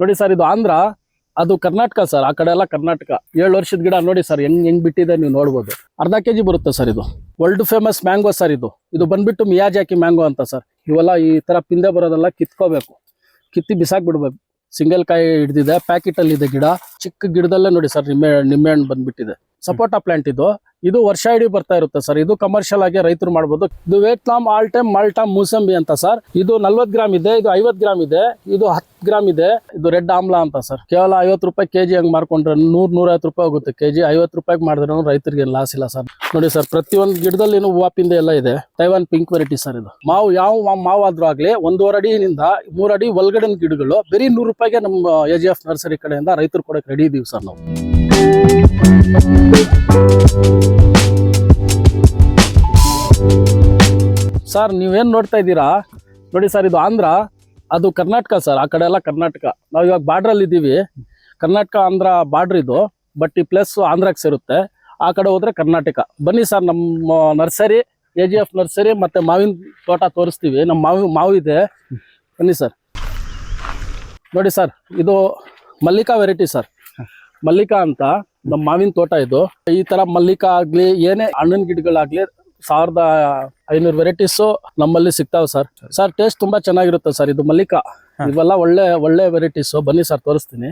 ನೋಡಿ ಸರ್, ಇದು ಆಂಧ್ರ, ಅದು ಕರ್ನಾಟಕ ಸರ್, ಆ ಕಡೆ ಎಲ್ಲ ಕರ್ನಾಟಕ. ಏಳು ವರ್ಷದ ಗಿಡ ನೋಡಿ ಸರ್, ಹೆಂಗ್ ಹೆಂಗ್ ಬಿಟ್ಟಿದೆ ನೀವು ನೋಡ್ಬೋದು. ಅರ್ಧ ಕೆಜಿ ಬರುತ್ತೆ ಸರ್ ಇದು. ವರ್ಲ್ಡ್ ಫೇಮಸ್ ಮ್ಯಾಂಗೋ ಸರ್ ಇದು. ಇದು ಬಂದ್ಬಿಟ್ಟು ಮಿಯಾಜಾಕಿ ಮ್ಯಾಂಗೋ ಅಂತ ಸರ್. ಇವೆಲ್ಲ ಈ ತರ ಪಿಂದೆ ಬರೋದೆಲ್ಲ ಕಿತ್ಕೋಬೇಕು. ಕಿತ್ತಿ ಬಿಸಾಕ್ ಬಿಡ್ಬೇಕು. ಸಿಂಗಲ್ ಕಾಯಿ ಹಿಡ್ದಿದೆ ಪ್ಯಾಕೆಟ್ ಅಲ್ಲಿ ಇದೆ ಗಿಡ. ಚಿಕ್ಕ ಗಿಡದಲ್ಲೇ ನೋಡಿ ಸರ್, ನಿಮ್ಮೆ ನಿಮ್ಮೆ ಹಣ್ಣು ಬಂದ್ಬಿಟ್ಟಿದೆ. ಸಪೋಟಾ ಪ್ಲಾಂಟ್ ಇದು. ಇದು ವರ್ಷ ಇಡೀ ಬರ್ತಾ ಇರುತ್ತೆ ಸರ್. ಇದು ಕಮರ್ಷಿಯಲ್ ಆಗಿ ರೈತರು ಮಾಡಬಹುದು ಇದು Vietnam all time Malta mosambi ಅಂತ ಸರ್. ಇದು ನಲ್ವತ್ ಗ್ರಾಮ್ ಇದೆ, ಇದು ಐವತ್ ಗ್ರಾಮ್ ಇದೆ, ಇದು ಹತ್ತು ಗ್ರಾಮ್ ಇದೆ. ಇದು ರೆಡ್ ಆಮ್ಲ ಅಂತ ಸರ್. ಕೇವಲ ಐವತ್ತು ರೂಪಾಯಿ ಕೆಜಿ ಹಂಗ್ ಮಾಡ್ಕೊಂಡ್ರೆ ನೂರ್, ನೂರೈವತ್ತು ರೂಪಾಯಿ ಹೋಗುತ್ತೆ ಕೆಜಿ. ಐವತ್ತು ರೂಪಾಯಿಗೆ ಮಾಡಿದ್ರೆ ರೈತರಿಗೆ ಲಾಸ್ ಇಲ್ಲ ಸರ್. ನೋಡಿ ಸರ್, ಪ್ರತಿಯೊಂದು ಗಿಡದಲ್ಲಿ ಹೂವಾಪಿಂದ ಪಿಂದೆ ಎಲ್ಲ ಇದೆ. ತೈವಾನ್ ಪಿಂಕ್ ವೆರೈಟಿ ಸರ್ ಇದು. ಮಾವು ಯಾವ ಮಾವು ಆದ್ರೂ ಆಗ್ಲಿ, ಒಂದೂವರೆ ಅಡಿಯಿಂದ ಮೂರಡಿ ಒಳಗಡೆ ಗಿಡಗಳು, ಬರೀ ನೂರು ರೂಪಾಯಿಗೆ ನಮ್ಮ ಎ ಜಿ ಎಫ್ ನರ್ಸರಿ ಕಡೆಯಿಂದ ರೈತರು ಕೊಡಕ್ಕೆ ರೆಡಿ ಇದೀವಿ ಸರ್ ನಾವು. ಸರ್, ನೀವೇನು ನೋಡ್ತಾ ಇದ್ದೀರಾ? ನೋಡಿ ಸರ್, ಇದು ಆಂಧ್ರ, ಅದು ಕರ್ನಾಟಕ ಸರ್, ಆ ಕಡೆ ಎಲ್ಲ ಕರ್ನಾಟಕ. ನಾವು ಇವಾಗ ಬಾರ್ಡ್ರಲ್ಲಿ ಇದ್ದೀವಿ. ಕರ್ನಾಟಕ, ಆಂಧ್ರ ಬಾರ್ಡ್ರ್ ಇದು ಬಟ್ ಈ ಪ್ಲೇಸ್ ಆಂಧ್ರಕ್ಕೆ ಸೇರುತ್ತೆ. ಆ ಕಡೆ ಹೋದರೆ ಕರ್ನಾಟಕ. ಬನ್ನಿ ಸರ್, ನಮ್ಮ nursery A G F nursery ಮತ್ತು ಮಾವಿನ ತೋಟ ತೋರಿಸ್ತೀವಿ. ನಮ್ಮ ಮಾವು ಮಾವು ಇದೆ. ಬನ್ನಿ ಸರ್. ನೋಡಿ ಸರ್, ಇದು ಮಲ್ಲಿಕಾ ವೆರೈಟಿ ಸರ್. ಮಲ್ಲಿಕಾ ಅಂತ ನಮ್ಮ ಮಾವಿನ ತೋಟ ಇದು. ಈ ತರ ಮಲ್ಲಿಕಾ ಆಗ್ಲಿ ಏನೇ ಹಣ್ಣಿನ ಗಿಡಗಳಾಗ್ಲಿ ಸಾವಿರದ ಐನೂರು ವೆರೈಟೀಸು ನಮ್ಮಲ್ಲಿ ಸಿಗ್ತಾವೆ ಸರ್ ಸರ್ ಟೇಸ್ಟ್ ತುಂಬಾ ಚೆನ್ನಾಗಿರುತ್ತೆ ಸರ್ ಇದು ಮಲ್ಲಿಕಾ. ಇವೆಲ್ಲ ಒಳ್ಳೆ ಒಳ್ಳೆ ವೆರೈಟೀಸು ಬನ್ನಿ ಸರ್ ತೋರಿಸ್ತೀನಿ.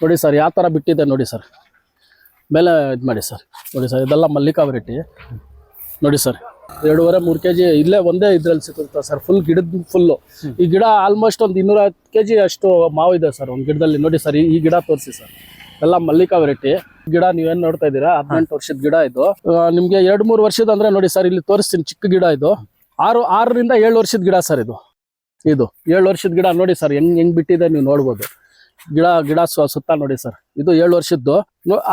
ನೋಡಿ ಸರ್ ಯಾವ ಥರ ಬಿಟ್ಟಿದೆ ನೋಡಿ ಸರ್ ಮೇಲೆ ಇದು ಮಾಡಿ ಸರ್ ನೋಡಿ ಸರ್ ಇದೆಲ್ಲ ಮಲ್ಲಿಕಾ ವೆರೈಟಿ ನೋಡಿ ಸರ್ ಎರಡೂವರೆ ಮೂರು ಕೆ ಜಿ ಇಲ್ಲೇ ಒಂದೇ ಇದ್ರಲ್ಲಿ ಸಿಗುತ್ತೆ ಸರ್ ಫುಲ್ ಗಿಡದ ಫುಲ್ಲು ಈ ಗಿಡ ಆಲ್ಮೋಸ್ಟ್ ಒಂದು ಇನ್ನೂರ ಕೆ ಜಿ ಅಷ್ಟು ಮಾವು ಇದೆ ಸರ್ ಒಂದು ಗಿಡದಲ್ಲಿ. ನೋಡಿ ಸರ್ ಈ ಗಿಡ ತೋರಿಸಿ ಸರ್ ಎಲ್ಲ ಮಲ್ಲಿಕಾ ವೆರೈಟಿ ಗಿಡ ನೀವೇನ್ ನೋಡ್ತಾ ಇದ್ದೀರಾ? ಹದಿನೆಂಟು ವರ್ಷದ ಗಿಡ ಇದು. ನಿಮ್ಗೆ ಎರಡ್ ಮೂರು ವರ್ಷದ ಅಂದ್ರೆ ನೋಡಿ ಸರ್ ಇಲ್ಲಿ ತೋರಿಸ್ತೀನಿ ಚಿಕ್ಕ ಗಿಡ ಇದು. ಆರು ಆರರಿಂದ ಏಳು ವರ್ಷದ ಗಿಡ ಸರ್ ಇದು. ಇದು ಏಳು ವರ್ಷದ ಗಿಡ ನೋಡಿ ಸರ್ ಹೆಂಗ್ ಹೆಂಗ್ ಬಿಟ್ಟಿದೆ ನೀವು ನೋಡ್ಬೋದು. ಗಿಡ ಗಿಡ ಸುತ್ತ ನೋಡಿ ಸರ್. ಇದು ಏಳು ವರ್ಷದ್ದು.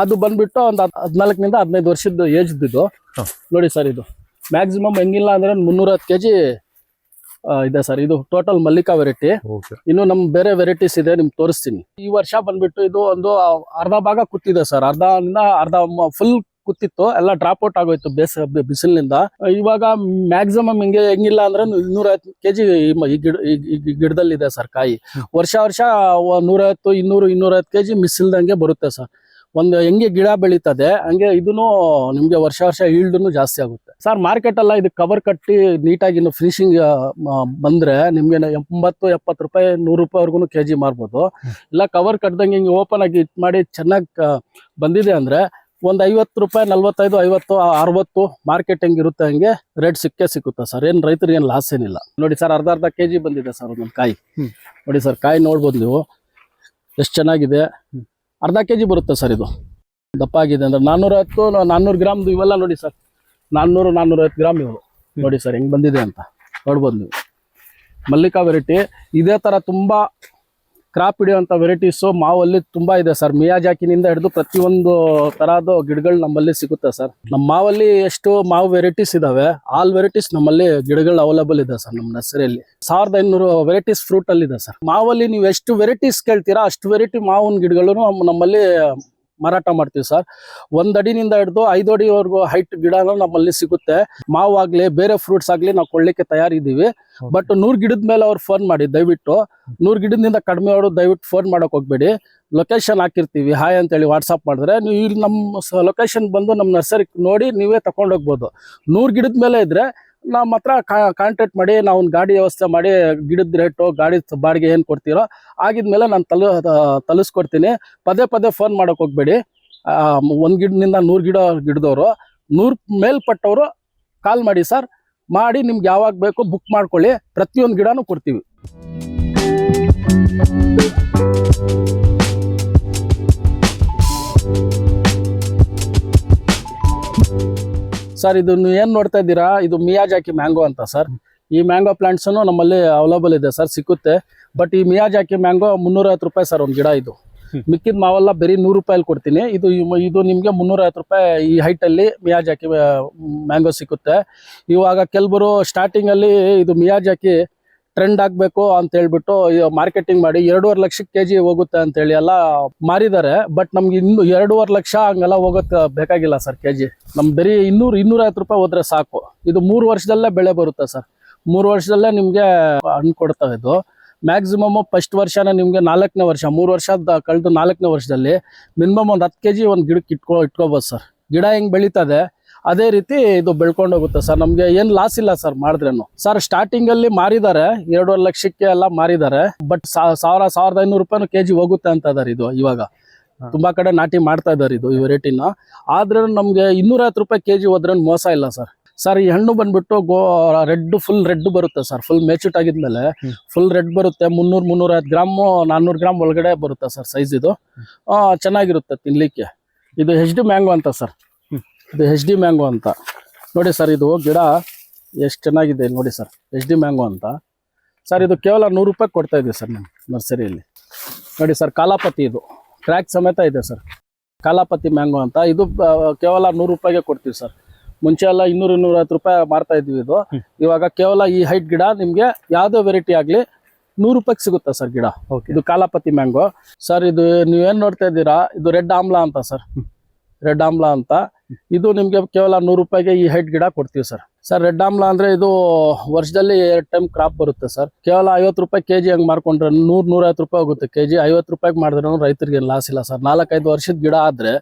ಅದು ಬಂದ್ಬಿಟ್ಟು ಒಂದು ಹದಿನಾಲ್ಕರಿಂದ ಹದಿನೈದು ವರ್ಷದ ಏಜ್ ಇದು. ನೋಡಿ ಸರ್ ಇದು. ಮ್ಯಾಕ್ಸಿಮಮ್ ಹೆಂಗಿಲ್ಲ ಅಂದ್ರೆ ಮುನ್ನೂರ ಹತ್ತು ಜಿ ಇದೆ ಸರ್. ಇದು ಟೋಟಲ್ ಮಲ್ಲಿಕಾ ವೆರೈಟಿ ಇನ್ನು ನಮ್ ಬೇರೆ ವೆರೈಟೀಸ್ ಇದೆ ನಿಮ್ಗೆ ತೋರಿಸ್ತೀನಿ. ಈ ವರ್ಷ ಬಂದ್ಬಿಟ್ಟು ಇದು ಒಂದು ಅರ್ಧ ಭಾಗ ಕುತ್ತಿದೆ ಸರ್. ಅರ್ಧ ಅರ್ಧ ಫುಲ್ ಕುತ್ತಿತ್ತು ಎಲ್ಲ ಡ್ರಾಪ್ ಔಟ್ ಆಗೋಯ್ತು ಬೇಸ ಬಿಸಿಲಿನಿಂದ. ಇವಾಗ ಮ್ಯಾಕ್ಸಿಮಮ್ ಹಿಂಗೆ ಹೆಂಗಿಲ್ಲ ಅಂದ್ರೆ ಇನ್ನೂರ ಕೆಜಿ ಈ ಗಿಡ ಈ- ಗಿಡದಲ್ಲಿ ಇದೆ ಸರ್ ಕಾಯಿ. ವರ್ಷ ವರ್ಷ ನೂರೈವತ್ತು ಇನ್ನೂರು ಇನ್ನೂರೈವತ್ತು ಕೆಜಿ ಮಿಸ್ ಇಲ್ದಂಗೆ ಬರುತ್ತೆ ಸರ್. ಒಂದು ಹೆಂಗೆ ಗಿಡ ಬೆಳೀತದೆ ಹಂಗೆ ಇದನ್ನು ನಿಮ್ಗೆ ವರ್ಷ ವರ್ಷ ಈಲ್ಡ್ನು ಜಾಸ್ತಿ ಆಗುತ್ತೆ. ಸರ್ ಮಾರ್ಕೆಟಲ್ಲ ಇದು ಕವರ್ ಕಟ್ಟಿ ನೀಟಾಗಿ ಇನ್ನು ಫಿನಿಶಿಂಗ್ ಬಂದರೆ ನಿಮಗೆ ಎಂಬತ್ತು ಎಪ್ಪತ್ತು ರೂಪಾಯಿ ನೂರು ರೂಪಾಯಿವರೆಗೂ ಕೆ ಜಿ ಮಾರ್ಬೋದು. ಇಲ್ಲ ಕವರ್ ಕಟ್ದಂಗೆ ಹಿಂಗೆ ಓಪನ್ ಆಗಿ ಇಟ್ ಮಾಡಿ ಚೆನ್ನಾಗಿ ಬಂದಿದೆ ಅಂದರೆ ಒಂದು ಐವತ್ತು ರೂಪಾಯಿ ನಲ್ವತ್ತೈದು ಐವತ್ತು ಅರವತ್ತು ಮಾರ್ಕೆಟ್ ಹೆಂಗಿರುತ್ತೆ ಹಂಗೆ ರೇಟ್ ಸಿಕ್ಕೇ ಸಿಕ್ಕುತ್ತೆ ಸರ್ ಏನು ರೈತರಿಗೆ ಏನು ಲಾಸ್ ಏನಿಲ್ಲ. ನೋಡಿ ಸರ್ ಅರ್ಧ ಅರ್ಧ ಕೆ ಜಿ ಬಂದಿದೆ ಸರ್ ಒಂದೊಂದು ಕಾಯಿ. ನೋಡಿ ಸರ್ ಕಾಯಿ ನೋಡ್ಬೋದು ನೀವು. ಎಷ್ಟು ಚೆನ್ನಾಗಿದೆ. ಅರ್ಧ ಕೆ ಜಿ ಬರುತ್ತೆ ಸರ್ ಇದು. ದಪ್ಪ ಆಗಿದೆ ಅಂದರೆ ನಾನ್ನೂರ ಹತ್ತು ನಾನ್ನೂರು ಗ್ರಾಮ್ದು ಇವೆಲ್ಲ ನೋಡಿ ಸರ್ ನಾನ್ನೂರು ನಾನ್ನೂರೈವತ್ತು ಗ್ರಾಮ್ ಇವರು ನೋಡಿ ಸರ್ ಹೆಂಗೆ ಬಂದಿದೆ ಅಂತ. ನೋಡ್ಬೋದು ನೀವು. ಮಲ್ಲಿಕಾ ವೆರೈಟಿ ಇದೇ ತರ ತುಂಬಾ ಕ್ರಾಪ್ ಹಿಡಿಯುವಂಥ ವೆರೈಟೀಸು ಮಾವಲ್ಲಿ ತುಂಬಾ ಇದೆ ಸರ್. ಮಿಯಾಜಾಕಿನಿಂದ ಹಿಡಿದು ಪ್ರತಿಯೊಂದು ತರಹದ ಗಿಡಗಳು ನಮ್ಮಲ್ಲಿ ಸಿಗುತ್ತೆ ಸರ್. ನಮ್ಮ ಮಾವಲ್ಲಿ ಎಷ್ಟು ಮಾವು ವೆರೈಟೀಸ್ ಇದಾವೆ ಆಲ್ ವೆರೈಟೀಸ್ ನಮ್ಮಲ್ಲಿ ಗಿಡಗಳು ಅವೈಲೇಬಲ್ ಇದೆ ಸರ್ ನಮ್ಮ ನರ್ಸರಿಯಲ್ಲಿ. ಸಾವಿರದ ಐನೂರು ವೆರೈಟೀಸ್ ಫ್ರೂಟ್ ಅಲ್ಲಿ ಇದೆ ಸರ್. ಮಾವಲ್ಲಿ ನೀವು ಎಷ್ಟು ವೆರೈಟೀಸ್ ಕೇಳ್ತೀರಾ ಅಷ್ಟು ವೆರೈಟಿ ಮಾವಿನ ಗಿಡಗಳು ನಮ್ಮಲ್ಲಿ ಮಾರಾಟ ಮಾಡ್ತೀವಿ ಸರ್. ಒಂದ್ ಅಡಿನಿಂದ ಹಿಡಿದು ಐದು ಅಡಿವರೆಗೂ ಹೈಟ್ ಗಿಡನೂ ನಮ್ಮಲ್ಲಿ ಸಿಗುತ್ತೆ. ಮಾವು ಆಗ್ಲಿ ಬೇರೆ ಫ್ರೂಟ್ಸ್ ಆಗಲಿ ನಾವು ಕೊಳ್ಳಿಕ್ಕೆ ತಯಾರಿದ್ದೀವಿ. ಬಟ್ ನೂರು ಗಿಡದ ಮೇಲೆ ಅವ್ರು ಫೋನ್ ಮಾಡಿ ದಯವಿಟ್ಟು ನೂರು ಗಿಡದಿಂದ ಕಡಿಮೆ ಅವರು ದಯವಿಟ್ಟು ಫೋನ್ ಮಾಡಕ್ ಹೋಗ್ಬೇಡಿ. ಲೊಕೇಶನ್ ಹಾಕಿರ್ತೀವಿ ಹಾಯ್ ಅಂತೇಳಿ ವಾಟ್ಸಪ್ ಮಾಡಿದ್ರೆ ನೀವು ಇಲ್ಲಿ ನಮ್ಮ ಲೊಕೇಶನ್ ಬಂದು ನಮ್ಮ ನರ್ಸರಿ ನೋಡಿ ನೀವೇ ತಗೊಂಡೋಗ್ಬೋದು ನೂರು ನೂರ್ ಗಿಡದ ಮೇಲೆ ಇದ್ರೆ ನಮ್ಮ ಹತ್ರ ಕಾಂಟ್ಯಾಕ್ಟ್ ಮಾಡಿ, ನಾವು ಗಾಡಿ ವ್ಯವಸ್ಥೆ ಮಾಡಿ, ಗಿಡದ ರೇಟು ಗಾಡಿ ಬಾಡಿಗೆ ಏನು ಕೊಡ್ತೀರೋ ಆಗಿದ್ಮೇಲೆ ನಾನು ತಲು ತಲುಸ್ಕೊಡ್ತೀನಿ. ಪದೇ ಪದೇ ಫೋನ್ ಮಾಡೋಕೆ ಹೋಗ್ಬೇಡಿ. ಒಂದು ಒಂದ್ ಗಿಡದಿಂದ ನೂರು ಗಿಡ ಗಿಡದವರು, ನೂರು ಮೇಲ್ಪಟ್ಟವರು ಕಾಲ್ ಮಾಡಿ ಸರ್ ಮಾಡಿ ನಿಮ್ಗೆ ಯಾವಾಗ ಬೇಕು ಬುಕ್ ಮಾಡ್ಕೊಳ್ಳಿ. ಪ್ರತಿಯೊಂದು ಗಿಡನೂ ಕೊಡ್ತೀವಿ. ಸರ್ ಇದು ನೀವು ಏನ್ ನೋಡ್ತಾ ಇದ್ದೀರಾ? ಇದು ಮಿಯಾಜಾಕಿ ಮ್ಯಾಂಗೋ ಅಂತ ಸರ್ ಈ ಮ್ಯಾಂಗೋ ಪ್ಲಾಂಟ್ಸ್ ನಮ್ಮಲ್ಲಿ ಅವೈಲೇಬಲ್ ಇದೆ ಸರ್ ಸಿಕ್ಕುತ್ತೆ. ಬಟ್ ಈ ಮಿಯಾಜಾಕಿ ಮ್ಯಾಂಗೋ ಮುನ್ನೂರೈವತ್ತು ರೂಪಾಯಿ ಸರ್ ಒಂದು ಗಿಡ ಇದು. ಮಿಕ್ಕಿದ ಮಾವೆಲ್ಲ ಬರೀ ನೂರು ರೂಪಾಯಲ್ಲಿ ಕೊಡ್ತೀನಿ. ಇದು ಇದು ನಿಮಗೆ ಮುನ್ನೂರೈವತ್ತು ರೂಪಾಯಿ ಈ ಹೈಟಲ್ಲಿ ಮಿಯಾಜಾಕಿ ಮ್ಯಾಂಗೋ ಸಿಕ್ಕುತ್ತೆ. ಇವಾಗ ಕೆಲವರು ಸ್ಟಾರ್ಟಿಂಗಲ್ಲಿ ಇದು ಮಿಯಾಜಾಕಿ ಟ್ರೆಂಡ್ ಆಗಬೇಕು ಅಂತ ಹೇಳ್ಬಿಟ್ಟು ಮಾರ್ಕೆಟಿಂಗ್ ಮಾಡಿ ಎರಡೂವರೆ ಲಕ್ಷಕ್ಕೆ ಕೆ ಜಿ ಹೋಗುತ್ತೆ ಅಂತೇಳಿ ಎಲ್ಲ ಮಾರಿದ್ದಾರೆ. ಬಟ್ ನಮ್ಗೆ ಇನ್ನು ಎರಡೂವರೆ ಲಕ್ಷ ಹಂಗೆಲ್ಲ ಹೋಗೋಕ್ಕೆ ಬೇಕಾಗಿಲ್ಲ ಸರ್ ಕೆ ಜಿ ನಮ್ಗೆ ಬರೀ ಇನ್ನೂರು, ಇನ್ನೂರೈವತ್ತು ರೂಪಾಯಿ ಹೋದ್ರೆ ಸಾಕು. ಇದು ಮೂರು ವರ್ಷದಲ್ಲೇ ಬೆಳೆ ಬರುತ್ತೆ ಸರ್ ಮೂರು ವರ್ಷದಲ್ಲೇ ನಿಮಗೆ ಹಣ್ಣು ಕೊಡ್ತಾ ಇದು ಮ್ಯಾಕ್ಸಿಮಮ್ ಫಸ್ಟ್ ವರ್ಷನೇ ನಿಮಗೆ ನಾಲ್ಕನೇ ವರ್ಷ, ಮೂರು ವರ್ಷ ಕಳೆದು ನಾಲ್ಕನೇ ವರ್ಷದಲ್ಲಿ ಮಿನಿಮಮ್ ಒಂದು ಹತ್ತು ಕೆ ಜಿ ಒಂದು ಗಿಡಕ್ಕೆ ಇಟ್ಕೊ, ಇಟ್ಕೋಬೋದು ಸರ್ ಗಿಡ ಹೆಂಗೆ ಬೆಳೀತದೆ? ಅದೇ ರೀತಿ ಇದು ಬೆಳ್ಕೊಂಡು ಹೋಗುತ್ತೆ ಸರ್. ನಮಗೆ ಏನು ಲಾಸ್ ಇಲ್ಲ ಸರ್ ಮಾಡಿದ್ರೇನು. ಸರ್ ಸ್ಟಾರ್ಟಿಂಗ್ ಅಲ್ಲಿ ಮಾರಿದ್ದಾರೆ. ಎರಡೂವರೆ ಲಕ್ಷಕ್ಕೆ ಎಲ್ಲ ಮಾರಿದ್ದಾರೆ. ಬಟ್ ಸಾವಿರ ಸಾವಿರದ ಐನೂರು ರೂಪಾಯಿ ಕೆಜಿ ಹೋಗುತ್ತೆ ಅಂತ ಇದಾರೆ ಇದು ಇವಾಗ. ತುಂಬಾ ಕಡೆ ನಾಟಿ ಮಾಡ್ತಾ ಇದ್ದಾರೆ ಇದು ಈ ವೆರೈಟಿನ. ಆದ್ರೆ ನಮ್ಗೆ ಇನ್ನೂರೈವತ್ತು ರೂಪಾಯಿ ಕೆಜಿ ಹೋದ್ರೆ ಮೋಸ ಇಲ್ಲ ಸರ್. ಸರ್ ಈ ಹಣ್ಣು ಬಂದ್ಬಿಟ್ಟು ಗೋ ರೆಡ್ ಫುಲ್ ರೆಡ್ ಬರುತ್ತೆ ಸರ್. ಫುಲ್ ಮೆಚೂಟ್ ಆಗಿದ್ಮೇಲೆ ಫುಲ್ ರೆಡ್ ಬರುತ್ತೆ. ಮುನ್ನೂರು ಐದು ಗ್ರಾಮ್ ನಾನ್ನೂರು ಗ್ರಾಮ್ ಒಳಗಡೆ ಬರುತ್ತೆ ಸರ್ ಸೈಜ್ ಇದು. ಆ, ಚೆನ್ನಾಗಿರುತ್ತೆ ತಿನ್ಲಿಕ್ಕೆ. ಇದು ಹೆಚ್ ಡಿ ಮ್ಯಾಂಗೋ ಅಂತ ಸರ್. ಇದು ಹೆಚ್ ಡಿ ಮ್ಯಾಂಗೋ ಅಂತ. ನೋಡಿ ಸರ್ ಇದು ಗಿಡ ಎಷ್ಟು ಚೆನ್ನಾಗಿದೆ ನೋಡಿ ಸರ್. ಎಚ್ ಡಿ ಮ್ಯಾಂಗೋ ಅಂತ. ಸರ್ ಇದು ಕೇವಲ ನೂರು ರೂಪಾಯಿ ಕೊಡ್ತಾ ಇದೆ ಸರ್ ನಮ್ಮ ನರ್ಸರಿಯಲ್ಲಿ. ನೋಡಿ ಸರ್ ಕಾಲಾಪತಿ ಇದು. ಟ್ರ್ಯಾಕ್ ಸಮೇತ ಇದೆ ಸರ್. ಕಾಲಾಪತಿ ಮ್ಯಾಂಗೋ ಅಂತ. ಇದು ಕೇವಲ ನೂರು ರೂಪಾಯಿಗೆ ಕೊಡ್ತೀವಿ ಸರ್. ಮುಂಚೆ ಎಲ್ಲ ಇನ್ನೂರು ಇನ್ನೂರೈವತ್ತು ರೂಪಾಯಿ ಮಾರ್ತಾ ಇದ್ವಿ ಇದು. ಇವಾಗ ಕೇವಲ ಈ ಹೈಟ್ ಗಿಡ ನಿಮಗೆ ಯಾವುದೇ ವೆರೈಟಿ ಆಗಲಿ ನೂರು ರೂಪಾಯಿಗೆ ಸಿಗುತ್ತಾ ಸರ್ ಗಿಡ. ಓಕೆ ಇದು ಕಾಲಾಪತಿ ಮ್ಯಾಂಗೋ ಸರ್ ಇದು ನೀವೇನು ನೋಡ್ತಾ ಇದ್ದೀರಾ? ಇದು ರೆಡ್ ಆಮ್ಲ ಅಂತ ಸರ್. ರೆಡ್ ಆಮ್ಲ ಅಂತ. ಇದು ನಿಮಗೆ ಕೇವಲ ನೂರು ರೂಪಾಯಿಗೆ ಈ ಹೈಟ್ ಗಿಡ ಕೊಡ್ತೀವಿ ಸರ್ ಸರ್ ರೆಡ್ ಆಮ್ಲ ಅಂದ್ರೆ ಇದು ವರ್ಷದಲ್ಲಿ ಎರಡು ಟೈಮ್ ಕ್ರಾಪ್ ಬರುತ್ತೆ ಸರ್ ಕೇವಲ ಐವತ್ತು ರೂಪಾಯಿ ಕೆಜಿ ಹಂಗೆ ಮಾರ್ಕೊಂಡ್ರೆ ನೂರ್, ನೂರೈವತ್ತು ರೂಪಾಯಿ ಹೋಗುತ್ತೆ. ಕೆಜಿ ಐವತ್ತು ರೂಪಾಯಿಗೆ ಮಾಡಿದ್ರೆ ರೈತರಿಗೆ ಲಾಸ್ ಇಲ್ಲ ಸರ್ ನಾಲ್ಕೈದು ವರ್ಷದ ಗಿಡ ಆದ್ರೆ